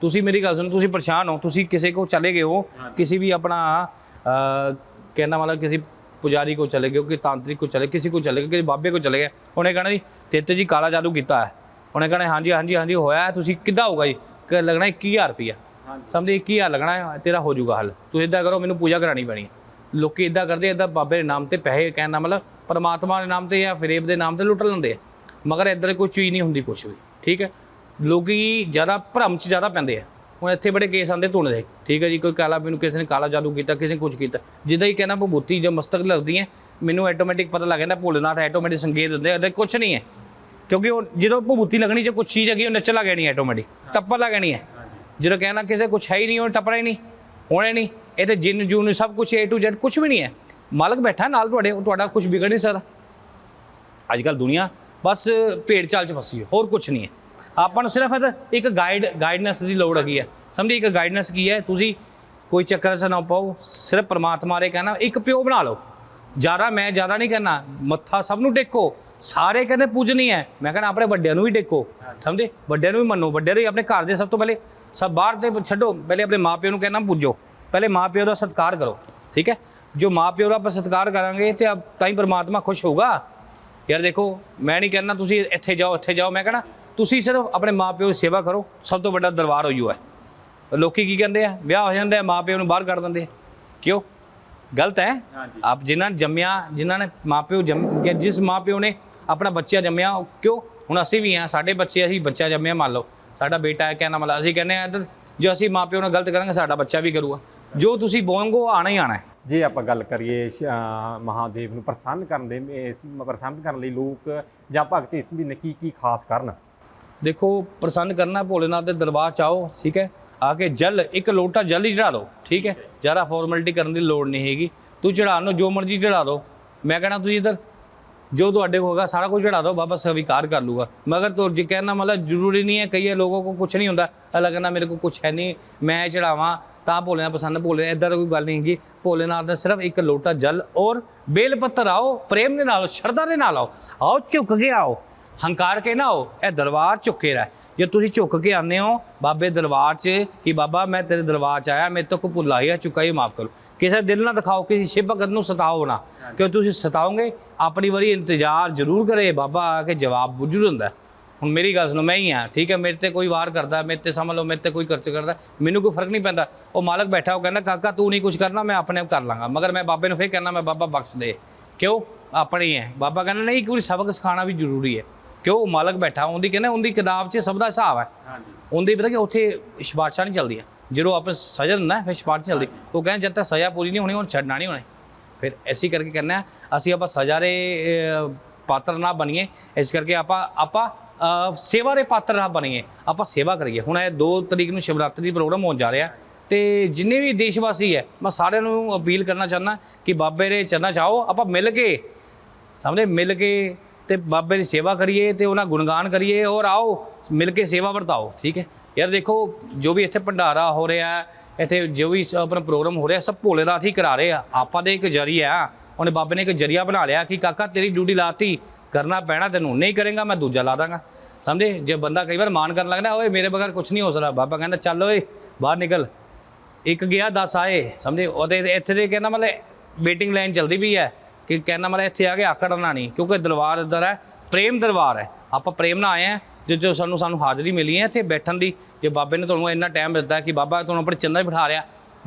ਤੁਸੀਂ ਮੇਰੀ ਗੱਲ ਸੁਣੋ ਤੁਸੀਂ ਪਰੇਸ਼ਾਨ ਹੋ ਤੁਸੀਂ ਕਿਸੇ ਕੋ ਚਲੇ ਗਏ ਹੋ ਕਿਸੇ ਵੀ ਆਪਣਾ ਅ, ਕਹਿਣਾ ਮਤਲਬ ਕਿਸੇ ਪੁਜਾਰੀ ਕੋ ਚਲੇ ਗਏ ਹੋ ਕਿ ਤਾਂਤਰਿਕ ਕੋ ਚਲੇ ਕਿਸੇ ਕੋ ਚਲੇ ਗਏ ਕਿਸੇ ਬਾਬੇ ਕੋ ਚਲੇ ਗਏ। ਉਹਨੇ ਕਹਣਾ ਜੀ ਤੇਤੇ ਜੀ ਕਾਲਾ ਜਾਦੂ ਕੀਤਾ ਹੈ। ਉਹਨੇ ਕਹਣਾ ਹਾਂਜੀ ਹਾਂਜੀ ਹਾਂਜੀ ਹੋਇਆ ਤੁਸੀਂ ਕਿੱਦਾਂ ਹੋਊਗਾ ਜੀ? ਕਿ ਲੱਗਣਾ 21000 ਰੁਪਇਆ ਸਮਝੇ 21000 ਲੱਗਣਾ ਤੇਰਾ ਹੋ ਜਾਊਗਾ ਹੱਲ। ਤੁਸੀਂ ਇਦਾਂ ਕਰੋ ਮੈਨੂੰ ਪੂਜਾ ਕਰਾਣੀ ਪੈਣੀ ਲੋਕੀ ਇਦਾਂ ਕਰਦੇ ਇਦਾਂ ਬਾਬੇ ਦੇ ਨਾਮ ਤੇ ਪੈਸੇ ਕਹਿਣ ਦਾ ਮਤਲਬ ਪਰਮਾਤਮਾ ਦੇ ਨਾਮ ਤੇ ਜਾਂ ਫਰੇਬ ਦੇ ਨਾਮ ਤੇ ਲੁੱਟ ਲੈਂਦੇ ਆ। ਮਗਰ ਇੱਦਾਂ ਕੋਈ ਚੀਜ਼ ਨਹੀਂ ਹੁੰਦੀ ਕੁਛ ਵੀ ਠੀਕ ਹੈ? ਲੋਕੀ ਜ਼ਿਆਦਾ ਭਰਮ 'ਚ ਜ਼ਿਆਦਾ ਪੈਂਦੇ ਆ। ਹੁਣ ਇੱਥੇ ਬੜੇ ਕੇਸ ਆਉਂਦੇ ਧੁਣ ਦੇ, ਠੀਕ ਹੈ ਜੀ, ਕੋਈ ਕਾਲਾ ਮੈਨੂੰ ਕਿਸੇ ਨੇ ਕਾਲਾ ਜਾਦੂ ਕੀਤਾ, ਕਿਸੇ ਨੇ ਕੁਝ ਕੀਤਾ। ਜਿੱਦਾਂ ਹੀ ਕਹਿਣਾ ਭਬੂਤੀ ਜਾਂ ਮਸਤਕ ਲੱਗਦੀ ਹੈ, ਮੈਨੂੰ ਆਟੋਮੈਟਿਕ ਪਤਾ ਲੱਗ ਜਾਂਦਾ ਭੋਲੇਨਾਥ ਆਟੋਮੈਟਿਕ ਸੰਕੇਤ ਦਿੰਦੇ ਉਹਦੇ ਕੁਝ ਨਹੀਂ ਹੈ। ਕਿਉਂਕਿ ਉਹ ਜਦੋਂ ਭਬੂਤੀ ਲੱਗਣੀ, ਜੇ ਕੁਛ ਚੀਜ਼ ਹੈਗੀ, ਉਹ ਨੱਚਣ ਲੱਗ ਜਾਣੀ ਆਟੋਮੈਟਿਕ ਟੱਪਰ ਲੱਗ ਜਾਣੀ ਹੈ। ਜਦੋਂ ਕਹਿਣਾ ਕਿਸੇ ਕੁਛ ਹੈ ਹੀ ਨਹੀਂ, ਉਹ ਟੱਪਣਾ ਹੀ ਨਹੀਂ, ਹੋਣਾ ਹੀ ਨਹੀਂ। ਇਹ ਤੇ ਜਿੰਨ ਜੂਨ ਸਭ ਕੁਝ A to Z ਕੁਝ ਵੀ ਨਹੀਂ ਹੈ। ਮਾਲਕ ਬੈਠਾ ਨਾਲ ਤੁਹਾਡੇ, ਉਹ ਤੁਹਾਡਾ ਕੁਝ ਵਿਗੜ ਨਹੀਂ ਸਕਦਾ। ਅੱਜ ਕੱਲ ਦੁਨੀਆ ਬਸ ਭੇਡ ਚਾਲ ਚ ਫਸੀ ਹੈ, ਹੋਰ ਕੁਝ ਨਹੀਂ ਹੈ। ਆਪਾਂ ਨੂੰ ਸਿਰਫ ਇੱਕ ਗਾਈਡ ਗਾਈਡਨੈਸ ਦੀ ਲੋੜ ਹੈਗੀ ਹੈ ਸਮਝੀ, ਇੱਕ ਗਾਈਡਨੈਸ ਕੀ ਹੈ? ਤੁਸੀਂ ਕੋਈ ਚੱਕਰ 'ਚ ਨਾ ਪਾਓ, ਸਿਰਫ ਪਰਮਾਤਮਾ ਦੇ ਕਹਿਣਾ, ਇੱਕ ਪਿਓ ਬਣਾ ਲਓ। ਜ਼ਿਆਦਾ ਮੈਂ ਜ਼ਿਆਦਾ ਨਹੀਂ ਕਹਿਣਾ, ਮੱਥਾ ਸਭ ਨੂੰ ਟੇਕੋ। ਸਾਰੇ ਕਹਿੰਦੇ ਪੂਜਣੀ ਹੈ। ਮੈਂ ਕਹਿੰਦਾ ਆਪਣੇ ਵੱਡਿਆਂ ਨੂੰ ਵੀ ਟੇਕੋ। ਸਮਝੇ? ਵੱਡਿਆਂ ਨੂੰ ਵੀ ਮੰਨੋ। ਵੱਡਿਆਂ ਦੇ ਆਪਣੇ ਘਰ ਦੇ ਸਭ ਤੋਂ ਪਹਿਲੇ, ਸਭ ਬਾਹਰ ਦੇ ਛੱਡੋ। ਪਹਿਲੇ ਆਪਣੇ ਮਾਪਿਓ ਨੂੰ ਕਹਿਣਾ, ਪੂਜੋ। ਪਹਿਲੇ ਮਾਪਿਓ ਦਾ ਸਤਿਕਾਰ ਕਰੋ। ਠੀਕ ਹੈ? ਜੋ ਮਾਪਿਓ ਦਾ ਆਪਾਂ ਸਤਿਕਾਰ ਕਰਾਂਗੇ, ਤੇ ਆਪ- ਤਾਂ ਹੀ ਪਰਮਾਤਮਾ ਖੁਸ਼ ਹੋਊਗਾ। ਯਾਰ ਦੇਖੋ, ਮੈਂ ਨਹੀਂ ਕਹਿੰਦਾ ਤੁਸੀਂ ਇੱਥੇ ਜਾਓ ਇੱਥੇ ਜਾਓ। ਮੈਂ ਕਹਿੰਦਾ ਤੁਸੀਂ ਸਿਰਫ ਆਪਣੇ ਮਾਪਿਓ ਦੀ ਸੇਵਾ ਕਰੋ ਸਭ ਤੋਂ ਵੱਡਾ ਦਰਬਾਰ ਹੋਈਓ ਹੈ ਲੋਕੀ ਕੀ ਕਹਿੰਦੇ ਆ? ਵਿਆਹ ਹੋ ਜਾਂਦਾ ਹੈ ਮਾਪਿਓ ਨੂੰ ਬਾਹਰ ਕੱਢ ਦਿੰਦੇ ਕਿਉਂ? ਗਲਤ ਹੈ। ਆਪ ਜਿਨ੍ਹਾਂ ਨੇ ਜੰਮਿਆ ਜਿਨ੍ਹਾਂ ਨੇ ਮਾਪਿਓ ਜੰਮ ਕਿ ਜਿਸ ਮਾਪਿਓ ਨੇ ਆਪਣਾ ਬੱਚਾ ਜੰਮਿਆ ਉਹ ਕਿਉਂ? ਹੁਣ ਅਸੀਂ ਵੀ ਆ ਸਾਡੇ ਬੱਚੇ ਅਸੀਂ ਬੱਚਾ ਜੰਮਿਆ ਮੰਨ ਲਓ। ਸਾਡਾ ਬੇਟਾ ਹੈ ਕਹਿਣਾ ਮਤਲਬ ਅਸੀਂ ਕਹਿੰਦੇ ਆ ਇੱਧਰ ਜੋ ਅਸੀਂ ਮਾਪਿਓ ਨਾਲ ਗਲਤ ਕਰਾਂਗੇ ਸਾਡਾ ਬੱਚਾ ਵੀ ਕਰੂਗਾ। ਜੋ ਤੁਸੀਂ ਬੋਲੋਗੇ ਆਣਾ ਹੀ ਆਣਾ ਹੈ। ਜੇ ਆਪਾਂ ਗੱਲ ਕਰੀਏ ਮਹਾਦੇਵ ਨੂੰ ਪ੍ਰਸੰਨ ਕਰਨ ਦੇ ਇਸ ਪ੍ਰਸੰਨ ਕਰਨ ਲਈ ਲੋਕ ਜਾਂ ਭਗਤ ਇਸ ਮਹੀਨੇ ਕੀ ਕੀ ਖਾਸ ਕਰਨ। ਦੇਖੋ, ਪ੍ਰਸੰਨ ਕਰਨਾ ਭੋਲੇਨਾਥ ਦੇ ਦਰਬਾਰ ਚ ਆਓ, ਠੀਕ ਹੈ? ਆ ਕੇ ਜਲ, ਇੱਕ ਲੋਟਾ ਜਲ ਹੀ ਚੜਾ ਦਿਓ, ਠੀਕ ਹੈ? ਜ਼ਿਆਦਾ ਫਾਰਮੈਲਿਟੀ ਕਰਨ ਦੀ ਲੋੜ ਨਹੀਂ ਹੈਗੀ। ਤੂੰ ਚੜਾਉਣ ਨੂੰ ਜੋ ਮਰਜ਼ੀ ਚੜਾ ਦਿਓ। ਮੈਂ ਕਹਿਣਾ ਤੁਸੀਂ ਇਧਰ, ਜੋ ਤੁਹਾਡੇ ਕੋਲ ਹੋਗਾ, ਸਾਰਾ ਕੁਝ ਚੜਾ ਦਿਓ, ਬਾਬਾ ਸਵੀਕਾਰ ਕਰ ਲੂਗਾ। ਮਗਰ तो ਜੇ ਕਹਿਣਾ ਮਤਲਬ ਜ਼ਰੂਰੀ ਨਹੀਂ ਹੈ ਕਈ ਲੋਗੋं को ਕੁਝ ਨਹੀਂ ਹੁੰਦਾ। ਅਲੱਗ ਕਹਿੰਦਾ, ਮੇਰੇ ਕੋਲ ਕੁਝ ਹੈ ਨਹੀਂ, ਮੈਂ ਚੜਾਵਾਂ ਤਾਂ ਭੋਲੇਨਾਥ ਪਸੰਦ ਭੋਲੇ ਇਦਾਂ ਦਾ ਕੋਈ ਗੱਲ ਨਹੀਂ ਹੈਗੀ। ਭੋਲੇਨਾਥ ਦਾ ਸਿਰਫ ਇੱਕ ਲੋਟਾ ਜਲ ਔਰ ਬੇਲ ਪੱਤਰ ਆਓ, ਪ੍ਰੇਮ ਦੇ ਨਾਲ, ਸ਼ਰਧਾ ਦੇ ਨਾਲ ਆਓ। ਆਓ, ਝੁਕ ਕੇ ਆਓ। ਹੰਕਾਰ ਕੇ ਨਾ ਆਓ ਇਹ ਦਰਬਾਰ ਝੁਕੇ ਰਹਿ। ਜੇ ਤੁਸੀਂ ਝੁਕ ਕੇ ਆਨੇ ਹੋ ਬਾਬੇ ਦਰਬਾਰ 'ਚ ਕਿ ਬਾਬਾ ਮੈਂ ਤੇਰੇ ਦਰਬਾਰ 'ਚ ਆਇਆ ਮੇਰੇ ਤੋਂ ਕੋ ਭੁੱਲਾ ਹੀ ਚੁੱਕਾ ਹੀ ਮਾਫ ਕਰੋ। ਕਿਸੇ ਦਿਲ ਨਾ ਦਿਖਾਓ ਕਿਸੇ ਸ਼ਿਵ ਭਗਤ ਨੂੰ ਸਤਾਓ ਨਾ। ਕਿਉਂ ਤੁਸੀਂ ਸਤਾਓਗੇ? ਆਪਣੀ ਵਾਰੀ ਇੰਤਜ਼ਾਰ ਜ਼ਰੂਰ ਕਰੇ ਬਾਬਾ ਆ ਕੇ ਜਵਾਬ ਬੁੱਝੂ ਹੁੰਦਾ ਹੁਣ ਮੇਰੀ ਗੱਲ ਸੁਣੋ ਮੈਂ ਹੀ ਆ ਠੀਕ ਹੈ? ਮੇਰੇ ਤੇ ਕੋਈ ਵਾਰ ਕਰਦਾ ਮੇਰੇ ਤੇ ਸਮਝ ਲਓ ਮੇਰੇ ਤੇ ਕੋਈ ਖਰਚ ਕਰਦਾ ਮੈਨੂੰ ਕੋਈ ਫ਼ਰਕ ਨਹੀਂ ਪੈਂਦਾ। ਉਹ ਮਾਲਕ ਬੈਠਾ ਉਹ ਕਹਿੰਦਾ ਕਾਕਾ ਤੂੰ ਨਹੀਂ ਕੁਝ ਕਰਨਾ ਮੈਂ ਆਪਣੇ ਆਪ ਕਰ ਲਾਂਗਾ। ਮਗਰ ਮੈਂ ਬਾਬੇ ਨੂੰ ਫੇਰ ਕਹਿੰਦਾ ਮੈਂ ਬਾਬਾ ਬਖਸ਼ ਦੇ। ਕਿਉਂ? ਆਪਣੀ ਹੈ ਬਾਬਾ ਕਹਿੰਦਾ ਨਹੀਂ ਵਾਰੀ ਸਬਕ ਸਿਖਾਉਣਾ ਵੀ ਜ਼ਰੂਰੀ ਹੈ। ਕਿਉਂ ਉਹ ਮਾਲਕ ਬੈਠਾ ਉਹਦੀ ਕਹਿੰਦਾ ਉਹਦੀ ਕਿਤਾਬ 'ਚ ਸਭ ਦਾ ਹਿਸਾਬ ਹੈ। ਉਹਦੀ ਪਤਾ ਕਿ ਉੱਥੇ ਸ਼ਿਫਾਰਸ਼ਾਂ ਨਹੀਂ ਚੱਲਦੀਆਂ ਜਦੋਂ ਆਪਾਂ ਸਜ਼ਾ ਦਿੰਦਾ ਫਿਰ ਸ਼ਿਫਾਰਸ਼ ਚੱਲਦੀ। ਉਹ ਕਹਿੰਦੇ ਜਦ ਤੱਕ ਸਜ਼ਾ ਪੂਰੀ ਨਹੀਂ ਹੋਣੀ ਉਹ ਛੱਡਣਾ ਨਹੀਂ ਹੋਣਾ। ਫਿਰ ਐਸੀ ਕਰਕੇ ਕਹਿੰਦਾ ਹੈ, ਅਸੀਂ ਆਪਾਂ ਸਜ਼ਾ ਦੇ ਪਾਤਰ ਨਾ ਬਣੀਏ। ਇਸ ਕਰਕੇ ਆਪਾਂ ਆਪਾਂ ਸੇਵਾ ਦੇ ਪਾਤਰ ਨਾ ਬਣੀਏ। ਆਪਾਂ ਸੇਵਾ ਕਰੀਏ। ਹੁਣ ਇਹ 2 ਤਰੀਕ ਨੂੰ ਸ਼ਿਵਰਾਤਰੀ ਪ੍ਰੋਗਰਾਮ ਹੋਣ ਜਾ ਰਿਹਾ। ਤੇ ਜਿੰਨੇ ਵੀ ਦੇਸ਼ ਵਾਸੀ ਹੈ ਮੈਂ ਸਾਰਿਆਂ ਨੂੰ ਅਪੀਲ ਕਰਨਾ ਚਾਹੁੰਦਾ ਕਿ ਬਾਬੇ ਦੇ ਚਰਨਾਂ 'ਚ ਆਓ। ਆਪਾਂ ਮਿਲ ਕੇ ਸਾਹਮਣੇ ਮਿਲ ਕੇ ਤੇ ਬਾਬੇ ਦੀ ਸੇਵਾ ਕਰੀਏ ਤੇ ਉਹਨਾਂ ਗੁਣਗਾਨ ਕਰੀਏ ਔਰ ਆਓ ਮਿਲ ਕੇ ਸੇਵਾ ਵਰਤਾਓ ਠੀਕ ਹੈ? ਯਾਰ ਦੇਖੋ ਜੋ ਵੀ ਇੱਥੇ ਭੰਡਾਰਾ ਹੋ ਰਿਹਾ ਹੈ, ਇੱਥੇ ਜੋ ਵੀ ਸ- ਆਪਣਾ ਪ੍ਰੋਗਰਾਮ ਹੋ ਰਿਹਾ ਸਭ ਭੋਲੇ ਭੋਲੇਨਾਥ ਹੀ ਕਰਾ ਰਹੇ ਆ। ਆਪਾਂ ਦੇ ਇੱਕ ਜਰੀਆ ਆ ਉਹਨੇ ਬਾਬੇ ਨੇ ਇੱਕ ਜਰੀਆ ਬਣਾ ਲਿਆ ਕਿ ਕਾਕਾ ਤੇਰੀ ਡਿਊਟੀ ਲਾਤੀ ਕਰਨਾ ਪੈਣਾ ਤੈਨੂੰ ਨਹੀਂ ਕਰੇਗਾ ਮੈਂ ਦੂਜਾ ਲਾ ਦਾਂਗਾ। ਸਮਝੇ? ਜੇ ਬੰਦਾ ਕਈ ਵਾਰ ਮਾਨ ਕਰਨ ਲੱਗਦਾ ਓਏ ਮੇਰੇ ਬਗੈਰ ਕੁਝ ਨਹੀਂ ਹੋ ਸਕਦਾ। ਬਾਬਾ ਕਹਿੰਦਾ ਚੱਲ ਓਏ ਬਾਹਰ ਨਿਕਲ। ਇੱਕ ਗਿਆ 10 ਆਏ ਸਮਝੇ? ਉਹਦੇ ਇੱਥੇ ਦੇ ਕਹਿੰਦਾ ਮਤਲਬ ਵੇਟਿੰਗ ਲਾਈਨ ਚੱਲਦੀ ਵੀ ਹੈ। ਕਿ ਕਹਿਣਾ ਮਤਲਬ ਇੱਥੇ ਆ ਕੇ ਆਕੜਨਾ ਨਹੀਂ ਕਿਉਂਕਿ ਦਰਬਾਰ ਇੱਧਰ ਹੈ, ਪ੍ਰੇਮ ਦਰਬਾਰ ਹੈ। ਆਪਾਂ ਪ੍ਰੇਮ ਨਾਲ ਆਏ ਆ ਜੋ ਜੋ ਸਾਨੂੰ ਸਾਨੂੰ ਹਾਜ਼ਰੀ ਮਿਲੀ ਹੈ ਇੱਥੇ ਬੈਠਣ ਦੀ। ਜੇ ਬਾਬੇ ਨੇ ਤੁਹਾਨੂੰ ਇੰਨਾ ਟਾਈਮ ਦਿੱਤਾ ਕਿ ਬਾਬਾ ਤੁਹਾਨੂੰ ਆਪਣੇ ਚੰਨਾ ਹੀ ਬਿਠਾ ਰਿਹਾ,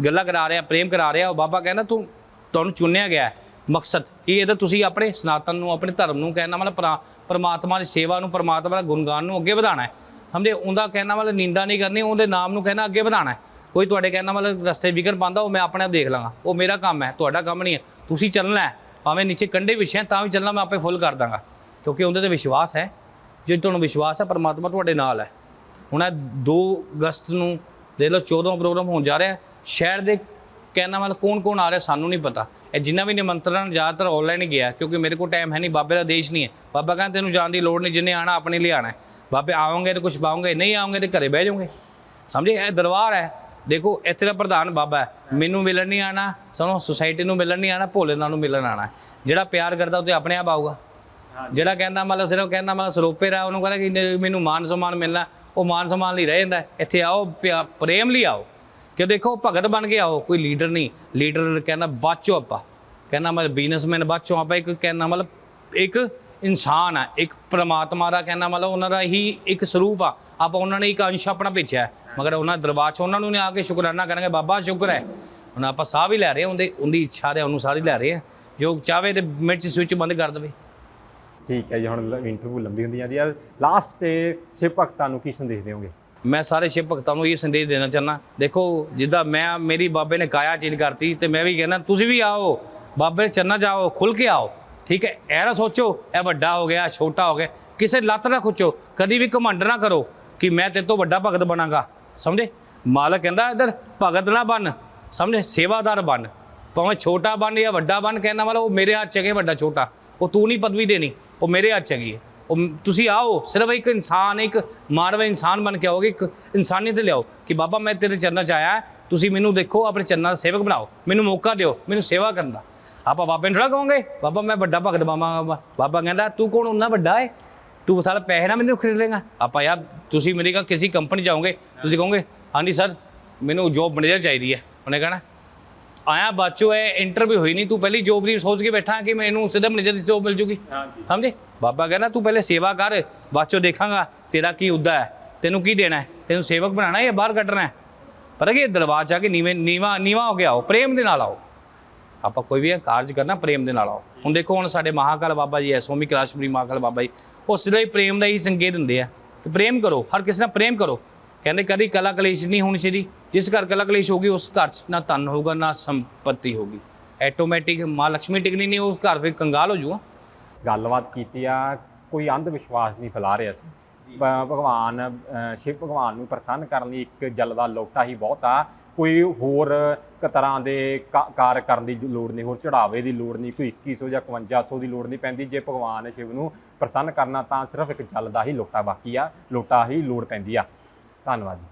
ਗੱਲਾਂ ਕਰਾ ਰਿਹਾ, ਪ੍ਰੇਮ ਕਰਾ ਰਿਹਾ, ਉਹ ਬਾਬਾ ਕਹਿੰਦਾ ਤੂੰ ਤੁਹਾਨੂੰ ਚੁਣਿਆ ਗਿਆ ਮਕਸਦ ਕਿ ਇਹਦਾ ਤੁਸੀਂ ਆਪਣੇ ਸਨਾਤਨ ਨੂੰ, ਆਪਣੇ ਧਰਮ ਨੂੰ ਕਹਿਣਾ ਮਤਲਬ ਪਰਮਾਤਮਾ ਦੀ ਸੇਵਾ ਨੂੰ, ਪਰਮਾਤਮਾ ਦਾ ਗੁਣਗਾਨ ਨੂੰ ਅੱਗੇ ਵਧਾਉਣਾ ਹੈ। ਸਮਝੇ? ਉਹਦਾ ਕਹਿਣਾ ਮਤਲਬ ਨਿੰਦਾ ਨਹੀਂ ਕਰਨੀ, ਉਹਦੇ ਨਾਮ ਨੂੰ ਕਹਿਣਾ ਅੱਗੇ ਵਧਾਉਣਾ ਹੈ। ਕੋਈ ਤੁਹਾਡੇ ਕਹਿਣਾ ਮਤਲਬ ਰਸਤੇ ਵਿਗੜ ਪਾਉਂਦਾ, ਉਹ ਮੈਂ ਆਪਣੇ ਆਪ ਦੇਖ ਲਾਂਗਾ। ਉਹ ਮੇਰਾ ਕੰਮ ਹੈ, ਤੁਹਾਡਾ ਕੰਮ ਨਹੀਂ ਹੈ। ਤੁਸੀਂ ਚੱਲਣਾ ਹੈ। ਭਾਵੇਂ ਨੀਚੇ ਕੰਡੇ ਵਿਛੇ ਤਾਂ ਵੀ ਚੱਲਣਾ ਮੈਂ ਆਪੇ ਫੁੱਲ ਕਰ ਦਾਂਗਾ। ਕਿਉਂਕਿ ਉਹਦੇ ਤੇ ਵਿਸ਼ਵਾਸ ਹੈ। ਜੇ ਤੁਹਾਨੂੰ ਵਿਸ਼ਵਾਸ ਹੈ, ਪਰਮਾਤਮਾ ਤੁਹਾਡੇ ਨਾਲ ਹੈ। ਹੁਣ ਇਹ 2 ਅਗਸਤ ਨੂੰ ਦੇਖ ਲਓ 14 ਪ੍ਰੋਗਰਾਮ ਹੋਣ ਜਾ ਰਿਹਾ ਸ਼ਹਿਰ ਦੇ ਕਹਿਣਾ ਵਾਲਾ ਕੌਣ ਕੌਣ ਆ ਰਿਹਾ, ਸਾਨੂੰ ਨਹੀਂ ਪਤਾ। ਇਹ ਜਿੰਨਾ ਵੀ ਨਿਮੰਤਰਣ ਜ਼ਿਆਦਾਤਰ ਆਨਲਾਈਨ ਹੀ ਗਿਆ, ਕਿਉਂਕਿ ਮੇਰੇ ਕੋਲ ਟਾਈਮ ਹੈ ਨਹੀਂ, ਬਾਬੇ ਦਾ ਦੇਸ਼ ਨਹੀਂ ਹੈ। ਬਾਬਾ ਕਹਿੰਦਾ ਤੈਨੂੰ ਜਾਣ ਦੀ ਲੋੜ ਨਹੀਂ, ਜਿੰਨੇ ਆਣਾ, ਆਪਣੇ ਲਈ ਆਣਾ ਬਾਬੇ ਆਉਂਗੇ ਤੇ ਕੁਝ ਪਾਉਂਗੇ ਨਹੀਂ ਆਉਂਗੇ ਤੇ ਘਰੇ ਬਹਿ ਜਾਓਗੇ। ਸਮਝੇ? ਇਹ ਦਰਬਾਰ ਹੈ। ਦੇਖੋ ਇੱਥੇ ਦਾ ਪ੍ਰਧਾਨ ਬਾਬਾ ਹੈ। ਮੈਨੂੰ ਮਿਲਣ ਨਹੀਂ ਆਣਾ ਸਾਨੂੰ ਸੁਸਾਇਟੀ ਨੂੰ ਮਿਲਣ ਨਹੀਂ ਆਣਾ ਭੋਲੇਨਾਥ ਨੂੰ ਮਿਲਣ ਆਣਾ ਜਿਹੜਾ ਪਿਆਰ ਕਰਦਾ ਉਹ ਤੇ ਆਪਣੇ ਆਪ ਆਊਗਾ। ਜਿਹੜਾ ਕਹਿੰਦਾ ਮਤਲਬ ਸਿਰਫ ਕਹਿੰਦਾ ਮਤਲਬ ਸਰੋਪੇ ਰਾ ਉਹਨੂੰ ਕਹਿੰਦਾ ਕਿ ਮੈਨੂੰ ਮਾਨ ਸਨਮਾਨ ਮਿਲਣਾ ਉਹ ਮਾਨ ਸਨਮਾਨ ਲਈ ਰਹਿ ਜਾਂਦਾ। ਇੱਥੇ ਆਓ ਪ੍ਰੇਮ ਲਈ ਆਓ। ਕਿ ਦੇਖੋ ਭਗਤ ਬਣ ਕੇ ਆਓ ਕੋਈ ਲੀਡਰ ਨਹੀਂ। ਲੀਡਰ ਕਹਿੰਦਾ ਬਾਚੋ ਆਪਾਂ। ਕਹਿੰਦਾ ਮਤਲਬ ਬਿਜ਼ਨਸਮੈਨ ਬਾਚੋ ਆਪਾਂ। ਇੱਕ ਕਹਿੰਦਾ ਮਤਲਬ ਇੱਕ ਇਨਸਾਨ ਆ ਇੱਕ ਪ੍ਰਮਾਤਮਾ ਦਾ ਕਹਿੰਦਾ ਮਤਲਬ ਉਹਨਾਂ ਦਾ ਹੀ ਇੱਕ ਸਰੂਪ ਆ। ਆਪਾਂ ਉਹਨਾਂ ਨੇ ਇੱਕ ਅੰਸ਼ ਆਪਣਾ ਭੇਜਿਆ। ਮਗਰ ਉਹਨਾਂ ਦਰਬਾਰ 'ਚ ਉਹਨਾਂ ਨੂੰ ਨੇ ਆ ਕੇ ਸ਼ੁਕਰਾਨਾ ਕਰਾਂਗੇ ਬਾਬਾ ਸ਼ੁਕਰ ਹੈ। ਹੁਣ ਆਪਾਂ ਸਾਹ ਵੀ ਲੈ ਰਹੇ ਹਾਂ ਉਹਦੇ ਇੱਛਾ ਦੇ ਅਨੁਸਾਰ ਹੀ ਲੈ ਰਹੇ ਹਾਂ। ਜੋ ਚਾਹਵੇ ਤੇ ਮਿੰਟ 'ਚ ਸਵਿਚ ਬੰਦ ਕਰ ਦੇਵੇ। ਠੀਕ ਹੈ ਜੀ ਹੁਣ ਇੰਟਰਵਿਊ ਲੰਬੀ ਹੁੰਦੀ ਜਾਂਦੀ ਹੈ। ਲਾਸਟ ਤੇ ਸਿਵ ਭਗਤਾਂ ਨੂੰ ਕੀ ਸੰਦੇਸ਼ ਦਿਓਗੇ ਮੈਂ ਸਾਰੇ ਸ਼ਿਵ ਭਗਤਾਂ ਨੂੰ ਇਹ ਸੰਦੇਸ਼ ਦੇਣਾ ਚਾਹੁੰਦਾ। ਦੇਖੋ ਜਿੱਦਾਂ ਮੈਂ ਮੇਰੀ ਬਾਬੇ ਨੇ ਕਾਇਆ ਚੇਂਜ ਕਰਤੀ ਤੇ ਮੈਂ ਵੀ ਕਹਿੰਦਾ ਤੁਸੀਂ ਵੀ ਆਓ ਬਾਬੇ ਦੇ ਚਰਨਾਂ 'ਚ ਆਓ ਖੁੱਲ ਕੇ ਆਓ। ਠੀਕ ਹੈ ਇਹ ਨਾ ਸੋਚੋ ਇਹ ਵੱਡਾ ਹੋ ਗਿਆ ਛੋਟਾ ਹੋ ਗਿਆ। ਕਿਸੇ ਲੱਤ ਨਾ ਖੁੱਚੋ ਕਦੀ ਵੀ ਘਮੰਡ ਨਾ ਕਰੋ ਕਿ ਮੈਂ ਤੇਰੇ ਤੋਂ ਵੱਡਾ ਭਗਤ ਬਣਾਂਗਾ। ਸਮਝੇ? ਮਾਲਕ ਕਹਿੰਦਾ ਇਧਰ ਭਗਤ ਨਾ ਬਣ, ਸਮਝੇ? ਸੇਵਾਦਾਰ ਬਣ। ਭਾਵੇਂ ਛੋਟਾ ਬਣ ਜਾਂ ਵੱਡਾ ਬਣ ਕਹਿੰਦਾ ਵਾਲਾ ਉਹ ਮੇਰੇ ਹੱਥ 'ਚ ਹੈਗੇ ਵੱਡਾ ਛੋਟਾ। ਉਹ ਤੂੰ ਨਹੀਂ ਪਦਵੀ ਦੇਣੀ, ਉਹ ਮੇਰੇ ਹੱਥ 'ਚ ਹੈਗੀ ਹੈ। ਉਹ ਤੁਸੀਂ ਆਓ, ਸਿਰਫ ਇੱਕ ਇਨਸਾਨ, ਇੱਕ ਮਾਨਵ ਇਨਸਾਨ ਬਣ ਕੇ ਆਓਗੇ, ਇੱਕ ਇਨਸਾਨੀਅਤ ਲਿਆਓ ਕਿ ਬਾਬਾ ਮੈਂ ਤੇਰੇ ਚਰਨਾਂ 'ਚ ਆਇਆ, ਤੁਸੀਂ ਮੈਨੂੰ ਦੇਖੋ, ਆਪਣੇ ਚਰਨਾਂ ਦਾ ਸੇਵਕ ਬਣਾਓ। ਮੈਨੂੰ ਮੌਕਾ ਦਿਓ, ਮੈਨੂੰ ਸੇਵਾ ਕਰਨ ਦਾ। ਆਪਾਂ ਬਾਬੇ ਨੂੰ ਥੋੜ੍ਹਾ ਕਹੋਗੇ, ਬਾਬਾ, ਮੈਂ ਵੱਡਾ ਭਗਤ ਬਾਬਾ। ਬਾਬਾ ਕਹਿੰਦਾ, ਤੂੰ ਕੌਣ? ਉਹਨਾਂ ਵੱਡਾ ਹੈ ਤੂੰ ਸਾਲ ਪੈਸੇ ਨਾ ਮੈਨੂੰ ਖਰੀਦ ਲੇਗਾ ਆਪਾਂ ਯਾਰ ਤੁਸੀਂ ਮੇਰੇ ਕਾ ਕਿਸੇ ਕੰਪਨੀ ਜਾਓਗੇ ਤੁਸੀਂ ਕਹੋਗੇ ਹਾਂਜੀ ਸਰ ਮੈਨੂੰ ਜੋਬ ਮੈਨੇਜਰ ਚਾਹੀਦੀ ਹੈ। ਉਹਨੇ ਕਹਣਾ ਆਇਆ ਬਾਚੋ ਇਹ ਇੰਟਰਵਿਊ ਹੋਈ ਨਹੀਂ ਤੂੰ ਪਹਿਲੀ ਜੋਬ ਦੀ ਸੋਚ ਕੇ ਬੈਠਾ ਕਿ ਮੈਨੂੰ ਸਿੱਧਾ ਮੈਨੇਜਰ ਦੀ ਜੋਬ ਮਿਲ ਜੂਗੀ? ਸਮਝੇ? ਬਾਬਾ ਕਹਿੰਦਾ ਤੂੰ ਪਹਿਲੇ ਸੇਵਾ ਕਰ ਬਾਚੋ ਦੇਖਾਂਗਾ ਤੇਰਾ ਕੀ ਉਦਾ ਹੈ। ਤੈਨੂੰ ਕੀ ਦੇਣਾ ਹੈ? ਤੈਨੂੰ ਸੇਵਕ ਬਣਾਉਣਾ ਹੈ ਜਾਂ ਬਾਹਰ ਕੱਢਣਾ ਹੈ? ਪਤਾ ਕੀ ਦਰਵਾਜ਼ਾ ਜਾ ਕੇ ਨੀਵੇਂ ਨੀਵਾ ਨੀਵਾ ਹੋ ਕੇ ਆਓ ਪ੍ਰੇਮ ਦੇ ਨਾਲ ਆਓ। ਆਪਾਂ ਕੋਈ ਵੀ ਕਾਰਜ ਕਰਨਾ ਪ੍ਰੇਮ ਦੇ ਨਾਲ ਆਓ। ਹੁਣ ਦੇਖੋ ਹੁਣ ਸਾਡੇ ਮਹਾਕਾਲ ਬਾਬਾ ਜੀ ਐ ਸੋਮੀ ਕਲਾਸ਼ਪੁਰੀ ਮਹਾਕਾਲ ਬਾਬਾ ਜੀ। ਉਹ ਹੀ ਪ੍ਰੇਮ ਦਾ ਹੀ ਸੰਕੇਤ ਦਿੰਦੇ ਆ। ਕਿ ਪ੍ਰੇਮ ਕਰੋ ਹਰ ਕਿਸੇ ਨਾਲ ਪ੍ਰੇਮ ਕਰੋ। ਕਹਿੰਦੇ ਕਦੀ ਕਲਾ ਕਲੇਸ਼ ਨਹੀਂ ਹੋਣੀ ਚਾਹੀਦੀ। ਜਿਸ ਘਰ ਕਲਾ ਕਲੇਸ਼ ਹੋਗੀ ਉਸ ਘਰ 'ਚ ਨਾ ਧਨ ਹੋਊਗਾ ਨਾ ਸੰਪਤੀ ਹੋਗੀ ਐਟੋਮੈਟਿਕ ਮਾਂ ਲక్ష్ਮੀ ਟਿਕਣੀ ਨਹੀਂ ਉਸ ਘਰ ਫਿਰ ਕੰਗਾਲ ਹੋ ਜੂਗਾ ਗੱਲਬਾਤ ਕੀਤੀ ਆ ਕੋਈ ਅੰਧ ਵਿਸ਼ਵਾਸ ਨਹੀਂ ਫੈਲਾ ਰਿਹਾ ਸੀ। ਭਗਵਾਨ ਸ਼ਿਵ ਭਗਵਾਨ ਨੂੰ ਪ੍ਰਸੰਨ ਕਰਨ ਲਈ ਇੱਕ ਜਲ ਦਾ ਲੋਟਾ ਹੀ ਬਹੁਤ ਆ। ਕੋਈ ਹੋਰ ਇੱਕ ਤਰ੍ਹਾਂ ਦੇ ਕਾ- ਕਾਰਜ ਕਰਨ ਦੀ ਲੋੜ ਨਹੀਂ, ਹੋਰ ਚੜਾਵੇ ਦੀ ਲੋੜ ਨਹੀਂ, ਕੋਈ 2100 ਜਾਂ 5100 ਦੀ ਲੋੜ ਨਹੀਂ ਪੈਂਦੀ। ਜੇ ਭਗਵਾਨ ਸ਼ਿਵ ਨੂੰ ਪ੍ਰਸੰਨ ਕਰਨਾ ਤਾਂ ਸਿਰਫ ਇੱਕ ਜਲ ਦਾ ਹੀ ਲੋਟਾ ਬਾਕੀ ਆ, ਲੋਟਾ ਹੀ ਲੋੜ ਪੈਂਦੀ ਆ। ਧੰਨਵਾਦ ਜੀ।